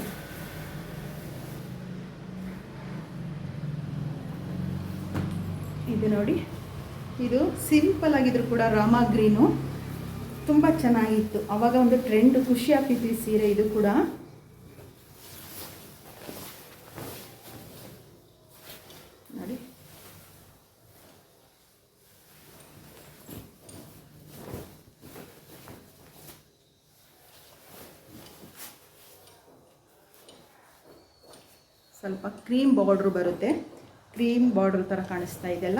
ಇದು ನೋಡಿ. ಇದು ಸಿಂಪಲ್ ಆಗಿದ್ರು ಕೂಡ ರಾಮ ಗ್ರೀನು ತುಂಬ ಚೆನ್ನಾಗಿತ್ತು. ಅವಾಗ ಒಂದು ಟ್ರೆಂಡ್ ಖುಷಿ ಆಗ್ತಿತ್ತು ಈ ಸೀರೆ, ಇದು ಕೂಡ. ಸ್ವಲ್ಪ ಕ್ರೀಮ್ ಬಾರ್ಡ್ರು ಬರುತ್ತೆ. ಕ್ರೀಮ್ ಬಾರ್ಡ್ರ್ ಥರ ಕಾಣಿಸ್ತಾ ಇದೆಲ್ಲ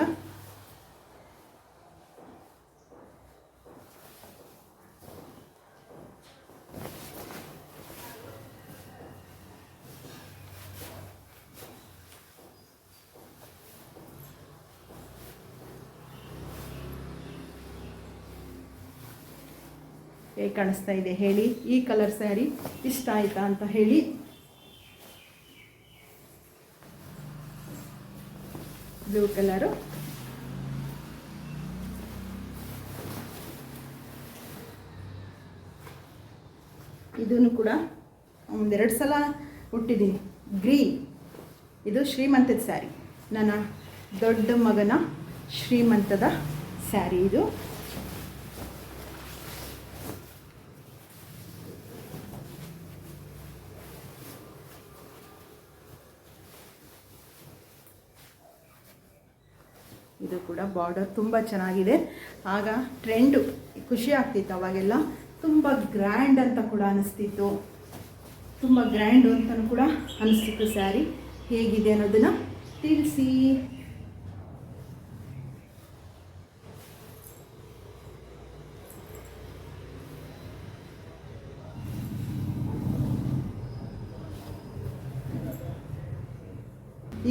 ಕಾಣಿಸ್ತಾ ಇದೆ. ಹೇಳಿ, ಈ ಕಲರ್ ಸ್ಯಾರಿ ಇಷ್ಟ ಆಯ್ತಾ ಅಂತ ಹೇಳಿ. Blue colour. ಇದನ್ನು ಕೂಡ ಒಂದೆರಡು ಸಲ ಹುಟ್ಟಿದ್ದೀನಿ ಗ್ರೀ. ಇದು ಶ್ರೀಮಂತದ ಸ್ಯಾರಿ. ನನ್ನ ದೊಡ್ಡ ಮಗನ ಶ್ರೀಮಂತದ ಸ್ಯಾರಿ ಇದು. ಇದು ಕೂಡ ಬಾರ್ಡರ್ ತುಂಬ ಚೆನ್ನಾಗಿದೆ. ಆಗ ಟ್ರೆಂಡು ಖುಷಿ ಆಗ್ತಿತ್ತು ಅವಾಗೆಲ್ಲ. ತುಂಬ ಗ್ರ್ಯಾಂಡ್ ಅಂತ ಕೂಡ ಅನಿಸ್ತಿತ್ತು. ತುಂಬ ಗ್ರ್ಯಾಂಡು ಅಂತಲೂ ಕೂಡ ಅನಿಸ್ತಿತ್ತು ಸ್ಯಾರಿ ಹೇಗಿದೆ ಅನ್ನೋದನ್ನು ತಿಳಿಸಿ.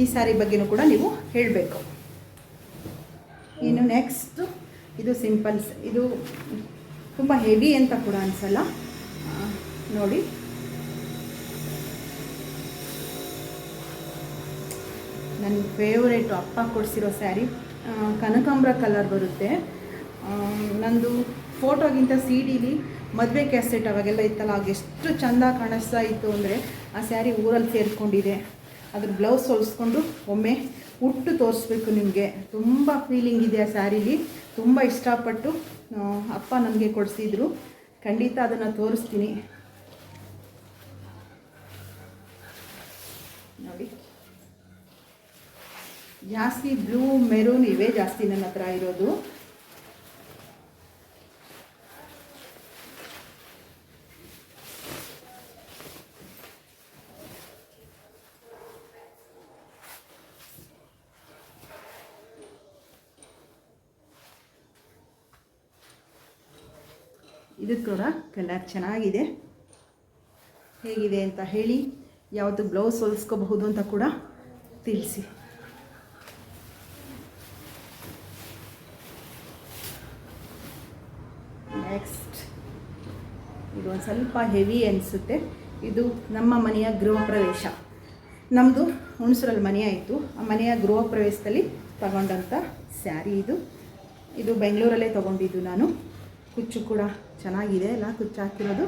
ಈ ಸ್ಯಾರಿ ಬಗ್ಗೆನೂ ಕೂಡ ನೀವು ಹೇಳಬೇಕು. ನೆಕ್ಸ್ಟು ಇದು ಸಿಂಪಲ್ಸ್ ಇದು ತುಂಬ ಹೆವಿ ಅಂತ ಕೂಡ ಅನಿಸಲ್ಲ. ನೋಡಿ. ನನ್ನ ಫೇವ್ರೇಟು ಅಪ್ಪ ಕೊಡಿಸಿರೋ ಸ್ಯಾರಿ ಕನಕಾಂಬ್ರ ಕಲರ್ ಬರುತ್ತೆ. ನಂದು ಫೋಟೋಗಿಂತ ಸಿ ಡಿಲಿ ಮದುವೆ ಕ್ಯಾಸೆಟ್ ಅವಾಗೆಲ್ಲ ಇತ್ತಲ್ಲ ಆಗ ಎಷ್ಟು ಚೆಂದ ಕಾಣಿಸ್ತಾ ಇತ್ತು ಅಂದರೆ ಆ ಸ್ಯಾರಿ ಊರಲ್ಲಿ ಸೇರಿಕೊಂಡಿದೆ. ಅದ್ರ ಬ್ಲೌಸ್ ಹೊಲಿಸ್ಕೊಂಡು ಒಮ್ಮೆ ಉಟ್ಟು ತೋರಿಸ್ಬೇಕು ನಿಮಗೆ. ತುಂಬ ಫೀಲಿಂಗ್ ಇದೆ ಆ ಸ್ಯಾರೀಲಿ ತುಂಬ ಇಷ್ಟಪಟ್ಟು ಅಪ್ಪ ನನಗೆ ಕೊಡಿಸಿದ್ರು. ಖಂಡಿತ ಅದನ್ನು ತೋರಿಸ್ತೀನಿ. ನೋಡಿ. ಜಾಸ್ತಿ ಬ್ಲೂ ಮೆರೂನ್ ಇವೆ ಜಾಸ್ತಿ ನನ್ನ ಹತ್ರ ಇರೋದು. ಇದು ಕೂಡ ಕಲರ್ ಚೆನ್ನಾಗಿದೆ. ಹೇಗಿದೆ ಅಂತ ಹೇಳಿ, ಯಾವುದು ಬ್ಲೌಸ್ ಹೊಲಿಸ್ಕೋಬಹುದು ಅಂತ ಕೂಡ ತಿಳಿಸಿ. ನೆಕ್ಸ್ಟ್ ಇದು ಒಂದು ಸ್ವಲ್ಪ ಹೆವಿ ಅನಿಸುತ್ತೆ. ಇದು ನಮ್ಮ ಮನೆಯ ಗೃಹ ಪ್ರವೇಶ. ನಮ್ಮದು ಹುಣಸೂರಲ್ಲಿ ಮನೆ ಆಯಿತು. ಆ ಮನೆಯ ಗೃಹ ಪ್ರವೇಶದಲ್ಲಿ ತಗೊಂಡಂಥ ಸ್ಯಾರಿ ಇದು. ಇದು ಬೆಂಗಳೂರಲ್ಲೇ ತೊಗೊಂಡಿದ್ದು ನಾನು. ಕುಚ್ಚು ಕೂಡ ಚೆನ್ನಾಗಿದೆ ಅಲ್ಲ ಕುಚ್ಚು ಹಾಕಿರೋದು.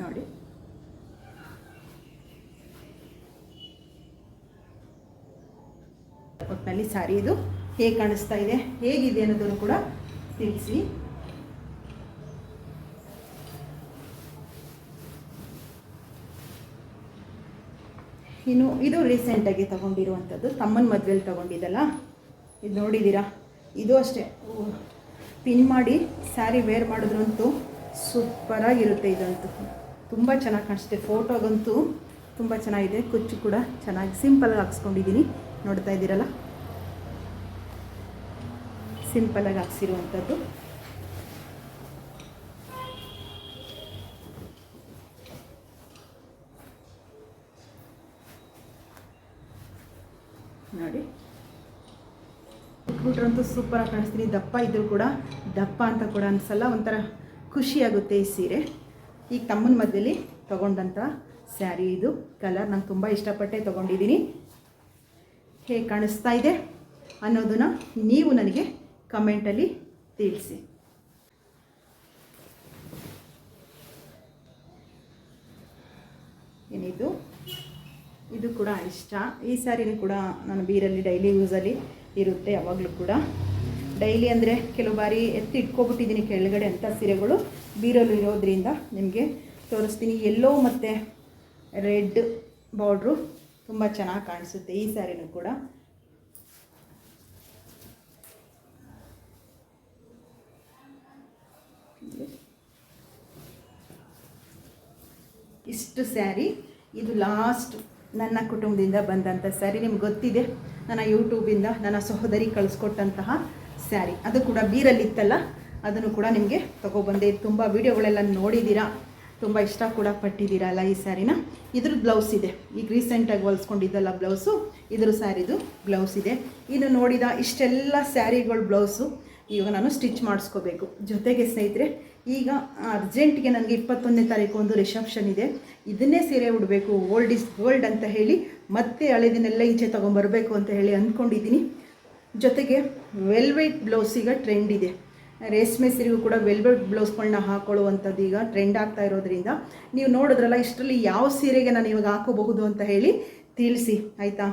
ನೋಡಿ. ಒಟ್ಟಿನಲ್ಲಿ ಸಾರಿ ಇದು. ಹೇಗೆ ಕಾಣಿಸ್ತಾ ಇದೆ, ಹೇಗಿದೆ ಅನ್ನೋದನ್ನು ಕೂಡ ತಿಳಿಸಿ. ಇನ್ನು ಇದು ರೀಸೆಂಟಾಗಿ ತಗೊಂಡಿರುವಂಥದ್ದು, ತಮ್ಮನ ಮದುವೆಲಿ ತಗೊಂಡಿದ್ದಲ್ಲ? ಇದು ನೋಡಿದ್ದೀರಾ? ಇದು ಅಷ್ಟೇ. ಪಿನ್ ಮಾಡಿ ಸ್ಯಾರಿ ವೇರ್ ಮಾಡಿದ್ರಂತೂ ಸೂಪರಾಗಿರುತ್ತೆ ಇದಂತೂ. ತುಂಬ ಚೆನ್ನಾಗಿ ಕಾಣಿಸುತ್ತೆ ಫೋಟೋಗಂತೂ ತುಂಬ ಚೆನ್ನಾಗಿದೆ. ಕುಚ್ಚು ಕೂಡ ಚೆನ್ನಾಗಿ ಸಿಂಪಲಾಗಿ ಹಾಕ್ಸ್ಕೊಂಡಿದ್ದೀನಿ. ನೋಡ್ತಾ ಇದ್ದೀರಲ್ಲ? ಸಿಂಪಲಾಗಿ ಹಾಕ್ಸಿರುವಂಥದ್ದು. ನೋಡಿ. ಉಟ್ಬಿಟ್ರಂತೂ ಸೂಪರಾಗಿ ಕಾಣಿಸ್ತೀನಿ ದಪ್ಪ ಇದ್ದರೂ ಕೂಡ, ದಪ್ಪ ಅಂತ ಕೂಡ ಅನಿಸಲ್ಲ, ಒಂಥರ ಖುಷಿಯಾಗುತ್ತೆ ಈ ಸೀರೆ. ಈಗ ತಮ್ಮನ ಮಧ್ಯದಲ್ಲಿ ತೊಗೊಂಡಂಥ ಸ್ಯಾರಿ ಇದು. ಕಲರ್ ನಂಗೆ ತುಂಬ ಇಷ್ಟಪಟ್ಟೆ ತೊಗೊಂಡಿದ್ದೀನಿ. ಹೇಗೆ ಕಾಣಿಸ್ತಾ ಇದೆ ಅನ್ನೋದನ್ನು ನೀವು ನನಗೆ ಕಮೆಂಟಲ್ಲಿ ತಿಳಿಸಿ. ಏನಿದು? ಇದು ಕೂಡ ಇಷ್ಟ. ಈ ಸ್ಯಾರಿನೂ ಕೂಡ ನಾನು ಬೀರಲ್ಲಿ ಡೈಲಿ ಯೂಸಲ್ಲಿ ಇರುತ್ತೆ, ಯಾವಾಗಲೂ ಕೂಡ. ಡೈಲಿ ಅಂದರೆ ಕೆಲವು ಬಾರಿ ಎತ್ತಿ ಇಟ್ಕೊಬಿಟ್ಟಿದ್ದೀನಿ ಕೆಳಗಡೆ ಅಂತ ಸೀರೆಗಳು. ಬೀರಲ್ಲಿ ಇರೋದ್ರಿಂದ ನಿಮಗೆ ತೋರಿಸ್ತೀನಿ. ಎಲ್ಲೋ ಮತ್ತು ರೆಡ್ ಬಾರ್ಡ್ರು ತುಂಬ ಚೆನ್ನಾಗಿ ಕಾಣಿಸುತ್ತೆ ಈ ಸ್ಯಾರಿನೂ ಕೂಡ. ಇಷ್ಟು ಸ್ಯಾರಿ. ಇದು ಲಾಸ್ಟ್ ನನ್ನ ಕುಟುಂಬದಿಂದ ಬಂದಂಥ ಸ್ಯಾರಿ. ನಿಮ್ಗೆ ಗೊತ್ತಿದೆ, ನನ್ನ ಯೂಟ್ಯೂಬಿಂದ ನನ್ನ ಸಹೋದರಿ ಕಳಿಸ್ಕೊಟ್ಟಂತಹ ಸ್ಯಾರಿ. ಅದು ಕೂಡ ಬೀರಲ್ಲಿತ್ತಲ್ಲ, ಅದನ್ನು ಕೂಡ ನಿಮಗೆ ತೊಗೊಬಂದೆ. ತುಂಬ ವೀಡಿಯೋಗಳೆಲ್ಲ ನೋಡಿದ್ದೀರಾ ತುಂಬ ಇಷ್ಟ ಕೂಡ ಪಟ್ಟಿದ್ದೀರಲ್ಲ ಈ ಸ್ಯಾರಿನ? ಇದ್ರ ಬ್ಲೌಸ್ ಇದೆ. ಈಗ ರೀಸೆಂಟಾಗಿ ಹೊಲ್ಸ್ಕೊಂಡಿದ್ದಲ್ಲ ಬ್ಲೌಸು ಇದ್ರ ಸ್ಯಾರಿದು ಬ್ಲೌಸ್ ಇದೆ. ಇನ್ನು ನೋಡಿದ ಇಷ್ಟೆಲ್ಲ ಸ್ಯಾರಿಗಳು ಬ್ಲೌಸು ಇವಾಗ ನಾನು ಸ್ಟಿಚ್ ಮಾಡಿಸ್ಕೋಬೇಕು. ಜೊತೆಗೆ ಸ್ನೇಹಿತರೆ, ಈಗ ಅರ್ಜೆಂಟ್ಗೆ ನನಗೆ ಇಪ್ಪತ್ತೊಂದನೇ ತಾರೀಕು ಒಂದು ರಿಸೆಪ್ಷನ್ ಇದೆ. ಇದನ್ನೇ ಸೀರೆ ಉಡಬೇಕು ಓಲ್ಡ್ ಇಸ್ ಗೋಲ್ಡ್ ಅಂತ ಹೇಳಿ, ಮತ್ತೆ ಹಳೆದಿನೆಲ್ಲ ಈಚೆ ತೊಗೊಂಬರಬೇಕು ಅಂತ ಹೇಳಿ ಅಂದ್ಕೊಂಡಿದ್ದೀನಿ. ಜೊತೆಗೆ ವೆಲ್ವೆಟ್ ಬ್ಲೌಸ್ ಈಗ ಟ್ರೆಂಡ್ ಇದೆ. ರೇಷ್ಮೆ ಸೀರೆಗೂ ಕೂಡ ವೆಲ್ವೆಟ್ ಬ್ಲೌಸ್ಗಳನ್ನ ಹಾಕೊಳ್ಳುವಂಥದ್ದು ಈಗ ಟ್ರೆಂಡ್ ಆಗ್ತಾ ಇರೋದ್ರಿಂದ. ನೀವು ನೋಡಿದ್ರಲ್ಲ, ಇಷ್ಟರಲ್ಲಿ ಯಾವ ಸೀರೆಗೆ ನಾನು ಇವಾಗ ಹಾಕೋಬಹುದು ಅಂತ ಹೇಳಿ ತಿಳಿಸಿ, ಆಯಿತಾ?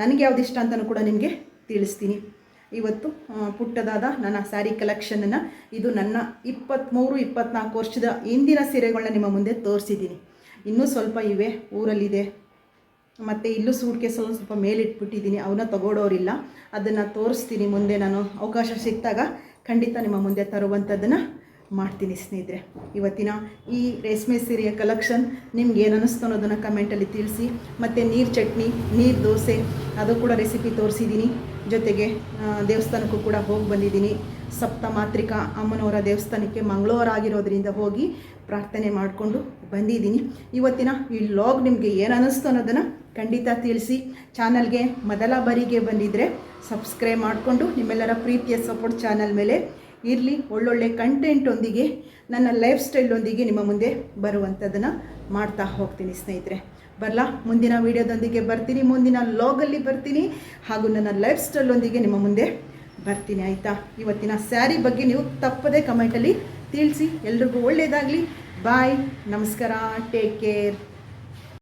ನನಗೆ ಯಾವ್ದು ಇಷ್ಟ ಅಂತಲೂ ಕೂಡ ನಿಮಗೆ ತಿಳಿಸ್ತೀನಿ. ಇವತ್ತು ಪುಟ್ಟದಾದ ನನ್ನ ಸ್ಯಾರಿ ಕಲೆಕ್ಷನನ್ನು ಇದು ನನ್ನ ಇಪ್ಪತ್ತ್ಮೂರು ಇಪ್ಪತ್ತ್ನಾಲ್ಕು ವರ್ಷದ ಹಿಂದಿನ ಸೀರೆಗಳನ್ನ ನಿಮ್ಮ ಮುಂದೆ ತೋರಿಸಿದ್ದೀನಿ. ಇನ್ನೂ ಸ್ವಲ್ಪ ಇವೆ, ಊರಲ್ಲಿದೆ. ಮತ್ತು ಇಲ್ಲೂ ಸೂಟ್ ಕೇಸಲ್ಲಿ ಸ್ವಲ್ಪ ಮೇಲಿಟ್ಬಿಟ್ಟಿದ್ದೀನಿ ಅವನ್ನ ತಗೊಳೋರಿಲ್ಲ. ಅದನ್ನು ತೋರಿಸ್ತೀನಿ, ಮುಂದೆ ನಾನು ಅವಕಾಶ ಸಿಕ್ಕಿದಾಗ ಖಂಡಿತ ನಿಮ್ಮ ಮುಂದೆ ತರುವಂಥದ್ದನ್ನು ಮಾಡ್ತೀನಿ ಸ್ನೇಹಿತರೆ. ಇವತ್ತಿನ ಈ ರೇಷ್ಮೆ ಸೀರೆಯ ಕಲೆಕ್ಷನ್ ನಿಮ್ಗೆ ಏನು ಅನ್ನಿಸ್ತು ಅನ್ನೋದನ್ನು ಕಮೆಂಟಲ್ಲಿ ತಿಳಿಸಿ. ಮತ್ತು ನೀರು ಚಟ್ನಿ, ನೀರು ದೋಸೆ, ಅದು ಕೂಡ ರೆಸಿಪಿ ತೋರಿಸಿದ್ದೀನಿ ಜೊತೆಗೆ ದೇವಸ್ಥಾನಕ್ಕೂ ಕೂಡ ಹೋಗಿ ಬಂದಿದ್ದೀನಿ ಸಪ್ತ ಮಾತ್ರಿಕಾ ಅಮ್ಮನವರ ದೇವಸ್ಥಾನಕ್ಕೆ ಮಂಗಳವಾರ ಆಗಿರೋದ್ರಿಂದ ಹೋಗಿ ಪ್ರಾರ್ಥನೆ ಮಾಡಿಕೊಂಡು ಬಂದಿದ್ದೀನಿ ಇವತ್ತಿನ ಈ ಲಾಗ್ ನಿಮಗೆ ಏನು ಅನ್ನಿಸ್ತು ಅನ್ನೋದನ್ನು ಖಂಡಿತ ತಿಳಿಸಿ. ಚಾನಲ್ಗೆ ಮೊದಲ ಬಾರಿಗೆ ಬಂದಿದ್ದರೆ ಸಬ್ಸ್ಕ್ರೈಬ್ ಮಾಡಿಕೊಂಡು ನಿಮ್ಮೆಲ್ಲರ ಪ್ರೀತಿಯ ಸಪೋರ್ಟ್ ಚಾನಲ್ ಮೇಲೆ ಇರಲಿ, ಒಳ್ಳೊಳ್ಳೆ ಕಂಟೆಂಟೊಂದಿಗೆ ನನ್ನ ಲೈಫ್ ಸ್ಟೈಲೊಂದಿಗೆ ನಿಮ್ಮ ಮುಂದೆ ಬರುವಂಥದ್ದನ್ನು ಮಾಡ್ತಾ ಹೋಗ್ತೀನಿ ಸ್ನೇಹಿತರೆ. ಬರಲಾ, ಮುಂದಿನ ವೀಡಿಯೋದೊಂದಿಗೆ ಬರ್ತೀನಿ, ಮುಂದಿನ ಲಾಗಲ್ಲಿ ಬರ್ತೀನಿ, ಹಾಗೂ ನನ್ನ ಲೈಫ್ ಸ್ಟೈಲೊಂದಿಗೆ ನಿಮ್ಮ ಮುಂದೆ ಬರ್ತೀನಿ, ಆಯಿತಾ? ಇವತ್ತಿನ ಸ್ಯಾರಿ ಬಗ್ಗೆ ನೀವು ತಪ್ಪದೇ ಕಮೆಂಟಲ್ಲಿ ತಿಳಿಸಿ, ಎಲ್ರಿಗೂ ಒಳ್ಳೆಯದಾಗಲಿ ಬಾಯ್ ನಮಸ್ಕಾರ ಟೇಕ್ ಕೇರ್